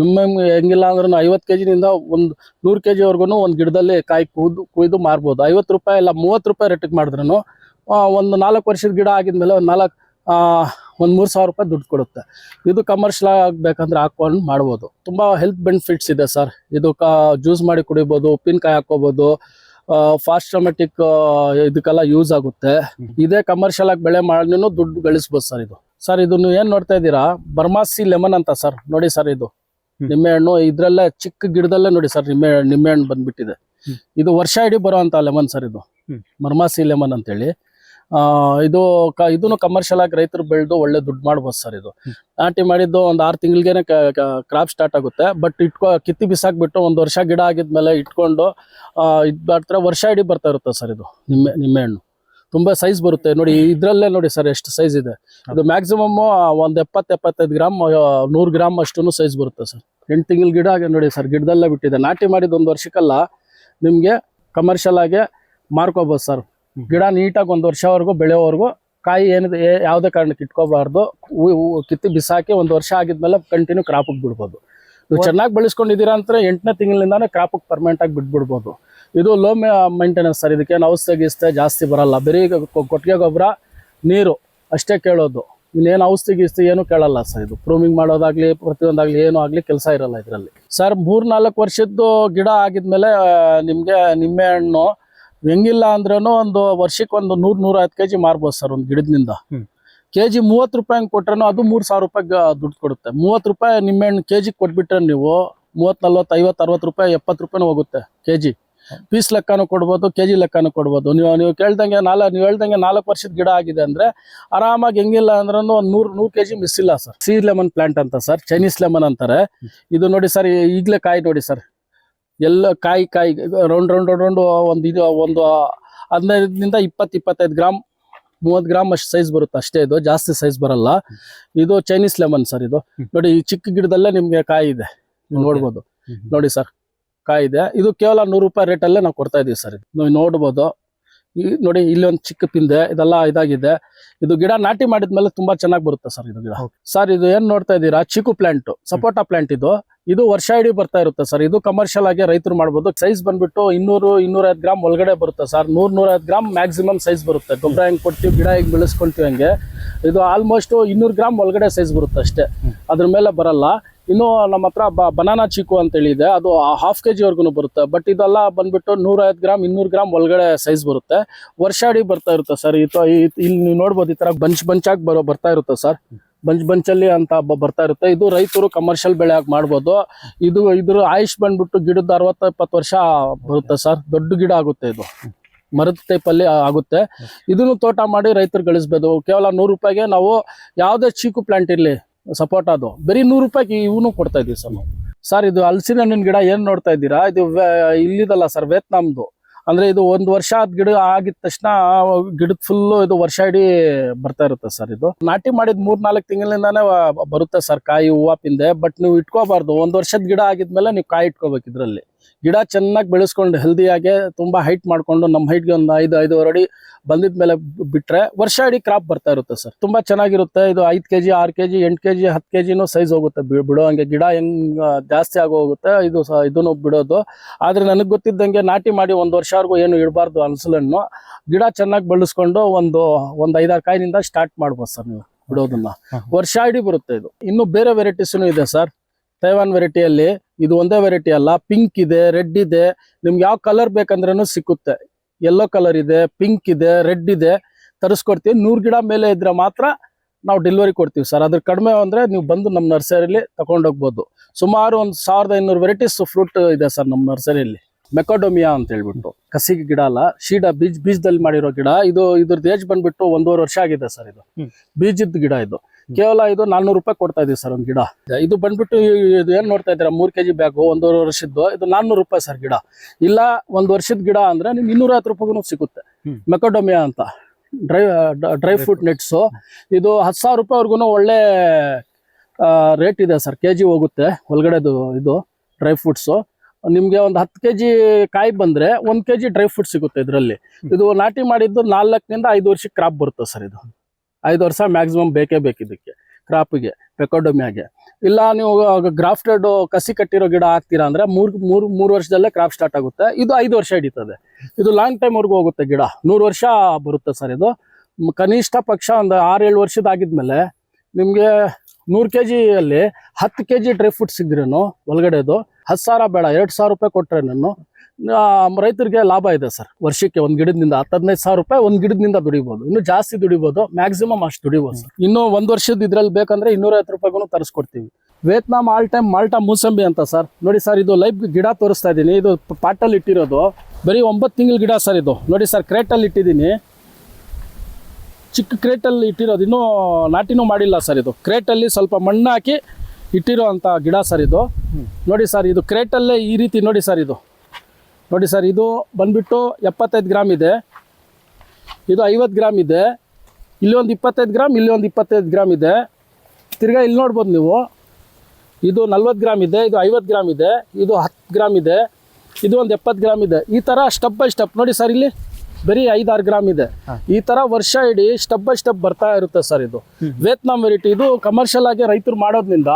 ಮಿನಿಮಮ್ ಹೆಂಗಿಲ್ಲ ಅಂದ್ರೆ ಐವತ್ತು ಕೆಜಿನಿಂದ ಒಂದು ನೂರು ಕೆ ವರ್ಗು ಒಂದು ಗಿಡದಲ್ಲಿ ಕಾಯಿ ಕುಯ್ದು ಕುಯ್ದು ಮಾರ್ಬೋದು. ಐವತ್ತು ರೂಪಾಯಿ ಇಲ್ಲ, ಮೂವತ್ತು ರೂಪಾಯಿ ರೇಟಿಗೆ ಮಾಡಿದ್ರೂ ಒಂದು ನಾಲ್ಕು ವರ್ಷದ ಗಿಡ ಆಗಿದ್ಮೇಲೆ ಒಂದು ನಾಲ್ಕು ಒಂದು ಮೂರು ಸಾವಿರ ರೂಪಾಯಿ ದುಡ್ಡು ಕೊಡುತ್ತೆ. ಇದು ಕಮರ್ಷಿಯಲ್ ಆಗಬೇಕಂದ್ರೆ ಹಾಕೊಂಡು ಮಾಡ್ಬೋದು. ತುಂಬ ಹೆಲ್ತ್ ಬೆನಿಫಿಟ್ಸ್ ಇದೆ ಸರ್ ಇದು ಕ ಜ್ಯೂಸ್ ಮಾಡಿ ಕುಡಿಬೋದು ಉಪ್ಪಿನಕಾಯಿ ಹಾಕೋಬೋದು ಫಾಸ್ಟ್ರಮೆಟಿಕ್ ಇದಕ್ಕೆಲ್ಲ ಯೂಸ್ ಆಗುತ್ತೆ. ಇದೇ ಕಮರ್ಷಿಯಲ್ ಆಗಿ ಬೆಳೆ ಮಾಡಿನೂ ದುಡ್ಡು ಗಳಿಸ್ಬೋದು ಸರ್ ಇದು. ಸರ್ ಇದು ನೀವು ಏನು ನೋಡ್ತಾ ಇದ್ದೀರಾ? ಬರ್ಮಾಸಿ ಲೆಮನ್ ಅಂತ ಸರ್ ನೋಡಿ ಸರ್ ಇದು. ನಿಮ್ಮೆ ನಿಂಬೆಹಣ್ಣು ಇದ್ರಲ್ಲೇ ಚಿಕ್ಕ ಗಿಡದಲ್ಲೇ ನೋಡಿ ಸರ್ ನಿಂಬೆ ಹಣ್ಣು ಬಂದ್ಬಿಟ್ಟಿದೆ. ಇದು ವರ್ಷ ಇಡೀ ಬರುವಂತ ಲೆಮನ್ ಸರ್ ಇದು. ಮರ್ಮಾಸಿ ಲೆಮನ್ ಅಂತೇಳಿ. ಇದು ಕ ಇದನ್ನು ಕಮರ್ಷಿಯಲ್ ಆಗಿ ರೈತರು ಬೆಳೆದು ಒಳ್ಳೆ ದುಡ್ಡು ಮಾಡ್ಬೋದು ಸರ್ ಇದು. ನಾಟಿ ಮಾಡಿದ್ದು ಒಂದು ಆರು ತಿಂಗಳಿಗೆ ಕ್ರಾಪ್ ಸ್ಟಾರ್ಟ್ ಆಗುತ್ತೆ. ಬಟ್ ಇಟ್ಕೊ ಕಿತ್ತಿ ಬಿಸಾಕ್ಬಿಟ್ಟು ಒಂದು ವರ್ಷ ಗಿಡ ಆಗಿದ್ಮೇಲೆ ಇಟ್ಕೊಂಡು ಇದು ಮಾಡ್ತಾರೆ ವರ್ಷ ಇಡೀ ಬರ್ತಾ ಇರುತ್ತೆ ಸರ್ ಇದು ನಿಮ್ಮೆ ನಿಂಬೆಹಣ್ಣು ತುಂಬಾ ಸೈಜ್ ಬರುತ್ತೆ. ನೋಡಿ ಇದ್ರಲ್ಲೇ ನೋಡಿ ಸರ್ ಎಷ್ಟು ಸೈಜ್ ಇದೆ. ಇದು ಮ್ಯಾಕ್ಸಿಮಮ್ ಒಂದ್ ಎಪ್ಪತ್ತು ಎಪ್ಪತ್ತೈದು ಗ್ರಾಮ್ ನೂರು ಗ್ರಾಮ್ ಅಷ್ಟು ಸೈಜ್ ಬರುತ್ತೆ ಸರ್. ಎಂಟು ತಿಂಗಳ ಗಿಡ ಆಗಿ ನೋಡಿ ಸರ್ ಗಿಡದಲ್ಲೇ ಬಿಟ್ಟಿದೆ. ನಾಟಿ ಮಾಡಿದ ಒಂದು ವರ್ಷಕ್ಕಲ್ಲ ನಿಮಗೆ ಕಮರ್ಷಿಯಲ್ ಆಗಿ ಮಾರ್ಕೋಬೋದು ಸರ್. ಗಿಡ ನೀಟಾಗಿ ಒಂದು ವರ್ಷವರೆಗೂ ಬೆಳೆಯೋವರೆಗೂ ಕಾಯಿ ಏನಿದೆ ಯಾವುದೇ ಕಾರಣಕ್ಕೆ ಇಟ್ಕೋಬಾರ್ದು. ಕಿತ್ತಿ ಬಿಸಾಕಿ ಒಂದು ವರ್ಷ ಆಗಿದ್ಮೇಲೆ ಕಂಟಿನ್ಯೂ ಕ್ರಾಪಿಗೆ ಬಿಡ್ಬೋದು. ನೀವು ಚೆನ್ನಾಗಿ ಬೆಳೆಸ್ಕೊಂಡಿದ್ದೀರಾ ಅಂದ್ರೆ ಎಂಟನೇ ತಿಂಗಳಿಂದಾನೇ ಕ್ರಾಪಿಗೆ ಪರ್ಮನೆಂಟ್ ಆಗಿ ಬಿಟ್ಬಿಡ್ಬೋದು. ಇದು ಲೋ ಮೇಂಟೆನೆನ್ಸ್ ಸರ್ ಇದಕ್ಕೇನು ಔಷಧಿ ಗೀಸ್ತೆ ಜಾಸ್ತಿ ಬರಲ್ಲ. ಬರೀ ಕೊಟ್ಟಿಗೆ ಗೊಬ್ಬರ ನೀರು ಅಷ್ಟೇ ಕೇಳೋದು. ಇನ್ನೇನು ಔಷಧಿ ಗಿಸ್ತಿ ಏನು ಕೇಳಲ್ಲ ಸರ್ ಇದು ಪ್ರೂಮಿಂಗ್ ಮಾಡೋದಾಗ್ಲಿ ಪ್ರತಿಯೊಂದಾಗಲಿ ಏನು ಆಗಲಿ ಕೆಲಸ ಇರಲ್ಲ ಇದರಲ್ಲಿ. ಸರ್ ಮೂರು ನಾಲ್ಕು ವರ್ಷದ್ದು ಗಿಡ ಆಗಿದ್ಮೇಲೆ ನಿಮಗೆ ನಿಂಬೆಹಣ್ಣು ನಿಂಬೆ ಹಣ್ಣು ಹೆಂಗಿಲ್ಲ ಅಂದ್ರೂ ಒಂದು ವರ್ಷಕ್ಕೆ ಒಂದು ನೂರ್ ನೂರ ಹತ್ತು ಕೆಜಿ ಮಾರ್ಬೋದು ಸರ್ ಒಂದು ಗಿಡದಿಂದ ಕೆಜಿ ಕೆ ಜಿ ಮೂವತ್ತು ರೂಪಾಯಿ ಕೊಟ್ರೂ ಅದು ಮೂರು ಸಾವಿರ ರೂಪಾಯಿಗೆ ದುಡ್ಡು ಕೊಡುತ್ತೆ. ಮೂವತ್ತು ರೂಪಾಯಿ ನಿಂಬೆಹಣ್ಣು ಕೆ ಜಿಗೆ ಕೊಟ್ಬಿಟ್ರೆ ನೀವು ಮೂವತ್ತು ನಲ್ವತ್ತು ಐವತ್ತು ಅರವತ್ತು ರೂಪಾಯಿ ಎಪ್ಪತ್ತು ರೂಪಾಯಿ ಹೋಗುತ್ತೆ ಕೆ ಜಿ ಪೀಸ್ ಲೆಕ್ಕನೂ ಕೊಡ್ಬೋದು ಕೆ ಜಿ ಲೆಕ್ಕನೂ ಕೊಡ್ಬೋದು. ನೀವು ನೀವು ಕೇಳ್ದಂಗೆ ನಾಲ್ಕು ನೀವು ಹೇಳ್ದಂಗೆ ನಾಲ್ಕು ವರ್ಷದ ಗಿಡ ಆಗಿದೆ ಅಂದ್ರೆ ಆರಾಮಾಗಿ ಹೆಂಗಿಲ್ಲ ಅಂದ್ರೂ ಒಂದು ನೂರು ನೂರು ಕೆ ಜಿ ಮಿಸ್ ಇಲ್ಲ ಸರ್. ಸಿ ಲೆಮನ್ ಪ್ಲಾಂಟ್ ಅಂತ ಸರ್ ಚೈನೀಸ್ ಲೆಮನ್ ಅಂತಾರೆ. ಇದು ನೋಡಿ ಸರ್ ಈಗಲೇ ಕಾಯಿ ನೋಡಿ ಸರ್. ಎಲ್ಲ ಕಾಯಿ ಕಾಯಿ ರೌಂಡ್ ರೌಂಡ್ ರೌಂಡ್ ಒಂದು ಇದು ಒಂದು ಹದಿನೈದರಿಂದ ಇಪ್ಪತ್ತು ಇಪ್ಪತ್ತೈದು ಗ್ರಾಮ್ ಮೂವತ್ತು ಗ್ರಾಮ್ ಅಷ್ಟು ಸೈಜ್ ಬರುತ್ತೆ. ಅಷ್ಟೇ ಇದು ಜಾಸ್ತಿ ಸೈಜ್ ಬರಲ್ಲ. ಇದು ಚೈನೀಸ್ ಲೆಮನ್ ಸರ್ ಇದು. ನೋಡಿ ಈ ಚಿಕ್ಕ ಗಿಡದಲ್ಲೇ ನಿಮಗೆ ಕಾಯಿ ಇದೆ. ನೋಡ್ಬೋದು. ನೋಡಿ ಸರ್ ಕಾಯಿ ಇದೆ. ಇದು ಕೇವಲ ನೂರು ರೂಪಾಯಿ ರೇಟಲ್ಲೇ ನಾವು ಕೊಡ್ತಾ ಇದೀವಿ ಸರ್ ಇದು. ನೀವು ನೋಡ್ಬೋದು. ಈ ನೋಡಿ ಇಲ್ಲಿ ಒಂದು ಚಿಕ್ಕ ಪಿಂದೆ ಇದೆಲ್ಲ ಇದಾಗಿದೆ. ಇದು ಗಿಡ ನಾಟಿ ಮಾಡಿದ್ಮೇಲೆ ತುಂಬಾ ಚೆನ್ನಾಗಿ ಬರುತ್ತೆ ಸರ್ ಇದು ಗಿಡ. ಸರ್ ಇದು ಏನ್ ನೋಡ್ತಾ ಇದ್ದೀರಾ? ಚಿಕ್ಕು ಪ್ಲಾಂಟ್ ಸಪೋಟಾ ಪ್ಲಾಂಟ್ ಇದು. ಇದು ವರ್ಷ ಇಡೀ ಬರ್ತಾ ಇರುತ್ತೆ ಸರ್. ಇದು ಕಮರ್ಷಿಯಲ್ ಆಗಿ ರೈತರು ಮಾಡ್ಬೋದು. ಸೈಜ್ ಬಂದ್ಬಿಟ್ಟು ಇನ್ನೂರು ಇನ್ನೂರೈದು ಗ್ರಾಮ್ ಒಳಗಡೆ ಬರುತ್ತೆ ಸರ್. ನೂರ್ ನೂರೈದು ಗ್ರಾಮ್ ಮ್ಯಾಕ್ಸಿಮಮ್ ಸೈಜ್ ಬರುತ್ತೆ. ಗೊಬ್ಬರ ಹೆಂಗ್ ಕೊಡ್ತೀವಿ ಗಿಡ ಹೆಂಗ್ ಬೆಳೆಸ್ಕೊಂತೀವಿ ಹಂಗೆ. ಇದು ಆಲ್ಮೋಸ್ಟ್ ಇನ್ನೂರು ಗ್ರಾಮ್ ಒಳಗಡೆ ಸೈಜ್ ಬರುತ್ತೆ ಅಷ್ಟೇ. ಅದ್ರ ಮೇಲೆ ಬರಲ್ಲ. ಇನ್ನು ನಮ್ಮ ಹತ್ರ ಬನಾನಾ ಚೀಕು ಅಂತೇಳಿದೆ ಅದು ಹಾಫ್ ಕೆ ಜಿವರೆಗೂ ಬರುತ್ತೆ. ಬಟ್ ಇದೆಲ್ಲ ಬಂದ್ಬಿಟ್ಟು ನೂರೈವತ್ತು ಗ್ರಾಮ್, ಇನ್ನೂರು ಗ್ರಾಮ್ ಒಳಗಡೆ ಸೈಜ್ ಬರುತ್ತೆ. ವರ್ಷಾಡಿ ಬರ್ತಾ ಇರುತ್ತೆ ಸರ್ ಇದು ಇಲ್ಲಿ ನೀವು ನೋಡ್ಬೋದು ಈ ತರ ಬಂಚ್ ಬಂಚಾಗಿ ಬರೋ, ಬರ್ತಾ ಇರುತ್ತೆ ಸರ್ ಬಂಚ್ ಬಂಚಲ್ಲಿ ಅಂತ ಬರ್ತಾ ಇರುತ್ತೆ. ಇದು ರೈತರು ಕಮರ್ಷಿಯಲ್ ಬೆಳೆ ಆಗಿ ಮಾಡ್ಬೋದು. ಇದು, ಇದ್ರ ಆಯುಷ್ ಬಂದ್ಬಿಟ್ಟು ಗಿಡದ ಅರವತ್ತ ಇಪ್ಪತ್ತು ವರ್ಷ ಬರುತ್ತೆ ಸರ್ ದೊಡ್ಡ ಗಿಡ ಆಗುತ್ತೆ ಇದು. ಮರದ ಟೈಪ್ ಅಲ್ಲಿ ಆಗುತ್ತೆ. ಇದನ್ನು ತೋಟ ಮಾಡಿ ರೈತರು ಗಳಿಸ್ಬೋದು. ಕೇವಲ ನೂರು ರೂಪಾಯಿಗೆ ನಾವು ಯಾವುದೇ ಚೀಕು ಪ್ಲಾಂಟ್ ಇರಲಿ ಸಪೋಟಾದು ಬರೀ ನೂರು ರೂಪಾಯಿಗೆ ಇವನು ಕೊಡ್ತಾ ಇದೀವಿ ಸರ್ ನಾವು. ಸರ್ ಇದು ಹಲಸಿನ ಹಣ್ಣಿನ ಗಿಡ ಏನು ನೋಡ್ತಾ ಇದ್ದೀರಾ? ಇದು ಇಲ್ಲಿದಲ್ಲ ಸರ್ ವೇತ್ನಾಮ್ದು. ಅಂದ್ರೆ ಇದು ಒಂದು ವರ್ಷ ಆದ ಗಿಡ ಆಗಿದ ತಕ್ಷಣ ಗಿಡದ ಫುಲ್ಲು ಇದು ವರ್ಷ ಇಡೀ ಬರ್ತಾ ಇರುತ್ತೆ ಸರ್ ಇದು. ನಾಟಿ ಮಾಡಿದ ಮೂರ್ ನಾಲ್ಕು ತಿಂಗಳಿಂದಾನೇ ಬರುತ್ತೆ ಸರ್ ಕಾಯಿ ಹೂವ ಪಿಂದೆ ಬಟ್ ನೀವು ಇಟ್ಕೋಬಾರ್ದು. ಒಂದು ವರ್ಷದ ಗಿಡ ಆಗಿದ್ಮೇಲೆ ನೀವು ಕಾಯಿ ಇಟ್ಕೋಬೇಕು ಇದ್ರಲ್ಲಿ. ಗಿಡ ಚೆನ್ನಾಗಿ ಬೆಳೆಸ್ಕೊಂಡು ಹೆಲ್ದಿಯಾಗೆ ತುಂಬಾ ಹೈಟ್ ಮಾಡ್ಕೊಂಡು ನಮ್ಮ ಹೈಟ್ಗೆ ಒಂದು ಐದು ಐದುವರೆ ಅಡಿ ಬಂದಿದ ಮೇಲೆ ಬಿಟ್ರೆ ವರ್ಷ ಇಡೀ ಕ್ರಾಪ್ ಬರ್ತಾ ಇರುತ್ತೆ ಸರ್ ತುಂಬಾ ಚೆನ್ನಾಗಿರುತ್ತೆ. ಇದು ಐದು ಕೆಜಿ ಆರು ಕೆಜಿ ಎಂಟು ಕೆ ಜಿ ಹತ್ತು ಕೆ ಜಿನೂ ಸೈಜ್ ಹೋಗುತ್ತೆ ಬಿಡೋ ಹಂಗೆ. ಗಿಡ ಹೆಂಗ್ ಜಾಸ್ತಿ ಆಗೋಗುತ್ತೆ ಹೋಗುತ್ತೆ ಇದು ಸಹ ಇದನ್ನು ಬಿಡೋದು. ಆದ್ರೆ ನನಗೆ ಗೊತ್ತಿದ್ದಂಗೆ ನಾಟಿ ಮಾಡಿ ಒಂದು ವರ್ಷವರೆಗೂ ಏನು ಇಡಬಾರ್ದು ಅನ್ಸಲನ್ನು ಗಿಡ ಚೆನ್ನಾಗಿ ಬೆಳೆಸ್ಕೊಂಡು ಒಂದು ಒಂದು ಐದಾರು ಕಾಯಿನಿಂದ ಸ್ಟಾರ್ಟ್ ಮಾಡ್ಬೋದು ಸರ್ ನೀವು ಬಿಡೋದನ್ನ. ವರ್ಷ ಇಡೀ ಬರುತ್ತೆ ಇದು. ಇನ್ನು ಬೇರೆ ವೆರೈಟೀಸ್ನು ಇದೆ ಸರ್ ತೈವಾನ್ ವೆರೈಟಿಯಲ್ಲಿ ಇದು ಒಂದೇ ವೆರೈಟಿ ಅಲ್ಲ. ಪಿಂಕ್ ಇದೆ ರೆಡ್ ಇದೆ. ನಿಮ್ಗೆ ಯಾವ ಕಲರ್ ಬೇಕಂದ್ರೂ ಸಿಕ್ಕುತ್ತೆ. ಯೆಲ್ಲೋ ಕಲರ್ ಇದೆ ಪಿಂಕ್ ಇದೆ ರೆಡ್ ಇದೆ. ತರಿಸ್ಕೊಡ್ತೀವಿ. ನೂರು ಗಿಡ ಮೇಲೆ ಇದ್ರೆ ಮಾತ್ರ ನಾವು ಡೆಲಿವರಿ ಕೊಡ್ತೀವಿ ಸರ್ ಅದ್ರ ಕಡಿಮೆ ಅಂದ್ರೆ ನೀವು ಬಂದು ನಮ್ಮ ನರ್ಸರಿಲಿ ತಗೊಂಡೋಗ್ಬೋದು ಸುಮಾರು ಒಂದು ಸಾವಿರದ ಐನೂರು ವೆರೈಟೀಸ್ ಫ್ರೂಟ್ ಇದೆ ಸರ್ ನಮ್ಮ ನರ್ಸರಿಯಲ್ಲಿ ಮೆಕೋಡೋಮಿಯಾ ಅಂತ ಹೇಳ್ಬಿಟ್ಟು. ಕಸಿಗೆ ಗಿಡ ಅಲ್ಲ ಶೀಡ ಬೀಜ್ ಬೀಜದಲ್ಲಿ ಮಾಡಿರೋ ಗಿಡ. ಇದು ಇದ್ರದ್ದು ಏಜ್ ಬಂದ್ಬಿಟ್ಟು ಒಂದೂವರೆ ವರ್ಷ ಆಗಿದೆ ಸರ್ ಇದು. ಬೀಜದ ಗಿಡ ಇದು. ಕೇವಲ ಇದು ನಾನ್ನೂರು ರೂಪಾಯಿ ಕೊಡ್ತಾ ಇದೀವಿ ಸರ್ ಒಂದು ಗಿಡ. ಇದು ಬಂದ್ಬಿಟ್ಟು ಇದು ಏನು ನೋಡ್ತಾ ಇದ್ದೀರಾ? ಮೂರ್ ಕೆಜಿ ಬ್ಯಾಗು ಒಂದೂವರೆ ವರ್ಷದ್ದು. ಇದು ನಾನ್ನೂರು ರೂಪಾಯಿ ಸರ್ ಗಿಡ. ಇಲ್ಲ ಒಂದು ವರ್ಷದ ಗಿಡ ಅಂದ್ರೆ ನಿಮ್ಗೆ ಇನ್ನೂರ ಹತ್ತು ರೂಪಾಯಿಗೂ ಸಿಗುತ್ತೆ. ಮೆಕಡೊಮಿಯಾ ಅಂತ. ಡ್ರೈ ಡ್ರೈ ಫ್ರೂಟ್ ನೆಟ್ಸು ಇದು ಹತ್ತು ಸಾವಿರ ರೂಪಾಯಿವರೆಗೂ ಒಳ್ಳೆ ರೇಟ್ ಇದೆ ಸರ್. ಕೆ ಜಿ ಹೋಗುತ್ತೆ ಒಳಗಡೆದು ಇದು ಡ್ರೈ ಫ್ರೂಟ್ಸು ನಿಮಗೆ ಒಂದು ಹತ್ತು ಕೆ ಜಿ ಕಾಯಿ ಬಂದರೆ ಒಂದು ಕೆ ಜಿ ಡ್ರೈ ಫ್ರೂಟ್ ಸಿಗುತ್ತೆ ಇದರಲ್ಲಿ. ಇದು ನಾಟಿ ಮಾಡಿದ್ದು ನಾಲ್ಕರಿಂದ ಐದು ವರ್ಷಕ್ಕೆ ಕ್ರಾಪ್ ಬರುತ್ತೆ ಸರ್ ಇದು. ಐದು ವರ್ಷ ಮ್ಯಾಕ್ಸಿಮಮ್ ಬೇಕೇ ಬೇಕು ಇದಕ್ಕೆ. ಕ್ರಾಪಿಗೆ ಪೆಕೋಡೊಮಿಯಾಗೆ ಇಲ್ಲ, ನೀವು ಗ್ರಾಫ್ಟೆಡ್ ಕಸಿ ಕಟ್ಟಿರೋ ಗಿಡ ಹಾಕ್ತೀರಾ ಅಂದರೆ ಮೂರು ಮೂರು ಮೂರು ವರ್ಷದಲ್ಲೇ ಕ್ರಾಪ್ ಸ್ಟಾರ್ಟ್ ಆಗುತ್ತೆ. ಇದು ಐದು ವರ್ಷ ಹಿಡಿತದೆ. ಇದು ಲಾಂಗ್ ಟೈಮ್ವರೆಗೂ ಹೋಗುತ್ತೆ ಗಿಡ. ನೂರು ವರ್ಷ ಬರುತ್ತೆ ಸರ್ ಇದು. ಕನಿಷ್ಠ ಪಕ್ಷ ಒಂದು ಆರು ಏಳು ವರ್ಷದ ಆಗಿದ್ಮೇಲೆ ನಿಮಗೆ ನೂರು ಕೆ ಜಿಯಲ್ಲಿ ಹತ್ತು ಕೆ ಜಿ ಡ್ರೈ ಫ್ರೂಟ್ ಸಿಗ್ದ್ರೇನು, ಒಳಗಡೆದು? ಹತ್ತು ಸಾವಿರ ಬೇಡ, ಎರಡು ಸಾವಿರ ರೂಪಾಯಿ ಕೊಟ್ಟರೆ ನಾನು ರೈತರಿಗೆ ಲಾಭ ಇದೆ ಸರ್. ವರ್ಷಕ್ಕೆ ಒಂದು ಗಿಡದಿಂದ ಹತ್ತು ಹದಿನೈದು ಸಾವಿರ ರೂಪಾಯಿ ಒಂದು ಗಿಡದಿಂದ ದುಡಿಬೋದು. ಇನ್ನು ಜಾಸ್ತಿ ದುಡಿಬೋದು ಮ್ಯಾಕ್ಸಿಮಮ್ ಅಷ್ಟು ದುಡಿಬೋದು ಸರ್. ಇನ್ನು ಒಂದು ವರ್ಷದ ಇದ್ರಲ್ಲಿ ಬೇಕಂದ್ರೆ ಇನ್ನೂರೈವತ್ತು ರೂಪಾಯಿಗೂ ತರಿಸ್ಕೊಡ್ತೀವಿ. Vietnam all time Malta mosambi ಅಂತ ಸರ್. ನೋಡಿ ಸರ್, ಇದು ಲೈಫ್ ಗಿಡ ತೋರಿಸ್ತಾ ಇದ್ದೀನಿ. ಇದು ಪಾಟಲ್ಲಿ ಇಟ್ಟಿರೋದು. ಬರೀ ಒಂಬತ್ತು ತಿಂಗಳ ಗಿಡ ಸರ್ ಇದು. ನೋಡಿ ಸರ್ ಕ್ರೇಟಲ್ಲಿ ಇಟ್ಟಿದ್ದೀನಿ. ಚಿಕ್ಕ ಕ್ರೇಟಲ್ಲಿ ಇಟ್ಟಿರೋದು. ಇನ್ನೂ ನಾಟಿನೂ ಮಾಡಿಲ್ಲ ಸರ್ ಇದು. ಕ್ರೇಟಲ್ಲಿ ಸ್ವಲ್ಪ ಮಣ್ಣು ಹಾಕಿ ಇಟ್ಟಿರೋ ಅಂಥ ಗಿಡ ಸರ್ ಇದು. ನೋಡಿ ಸರ್ ಇದು ಕ್ರೇಟಲ್ಲೇ ಈ ರೀತಿ ನೋಡಿ ಸರ್ ಇದು. ನೋಡಿ ಸರ್ ಇದು ಬಂದ್ಬಿಟ್ಟು ಎಪ್ಪತ್ತೈದು ಗ್ರಾಮ್ ಇದೆ. ಇದು ಐವತ್ತು ಗ್ರಾಮ್ ಇದೆ. ಇಲ್ಲಿ ಒಂದು ಇಪ್ಪತ್ತೈದು ಗ್ರಾಮ್ ಇಲ್ಲಿ ಒಂದು ಇಪ್ಪತ್ತೈದು ಗ್ರಾಮ್ ಇದೆ. ತಿರ್ಗಾ ಇಲ್ಲಿ ನೋಡ್ಬೋದು ನೀವು. ಇದು ನಲ್ವತ್ತು ಗ್ರಾಮ್ ಇದೆ ಇದು ಐವತ್ತು ಗ್ರಾಮ್ ಇದೆ ಇದು ಹತ್ತು ಗ್ರಾಮ್ ಇದೆ ಇದು ಒಂದು ಎಪ್ಪತ್ತು ಗ್ರಾಮ್ ಇದೆ. ಈ ಥರ ಸ್ಟೆಪ್ ಬೈ ಸ್ಟೆಪ್ ನೋಡಿ ಸರ್ ಇಲ್ಲಿ ಬರೀ ಐದಾರು ಗ್ರಾಮ್ ಇದೆ. ಈ ಥರ ವರ್ಷ ಇಡೀ ಸ್ಟೆಪ್ ಬೈ ಸ್ಟೆಪ್ ಬರ್ತಾ ಇರುತ್ತೆ ಸರ್ ಇದು. ವಿಯತ್ನಾಂ ವೆರೈಟಿ ಇದು ಕಮರ್ಷಿಯಲ್ ಆಗಿ ರೈತರು ಮಾಡೋದ್ರಿಂದ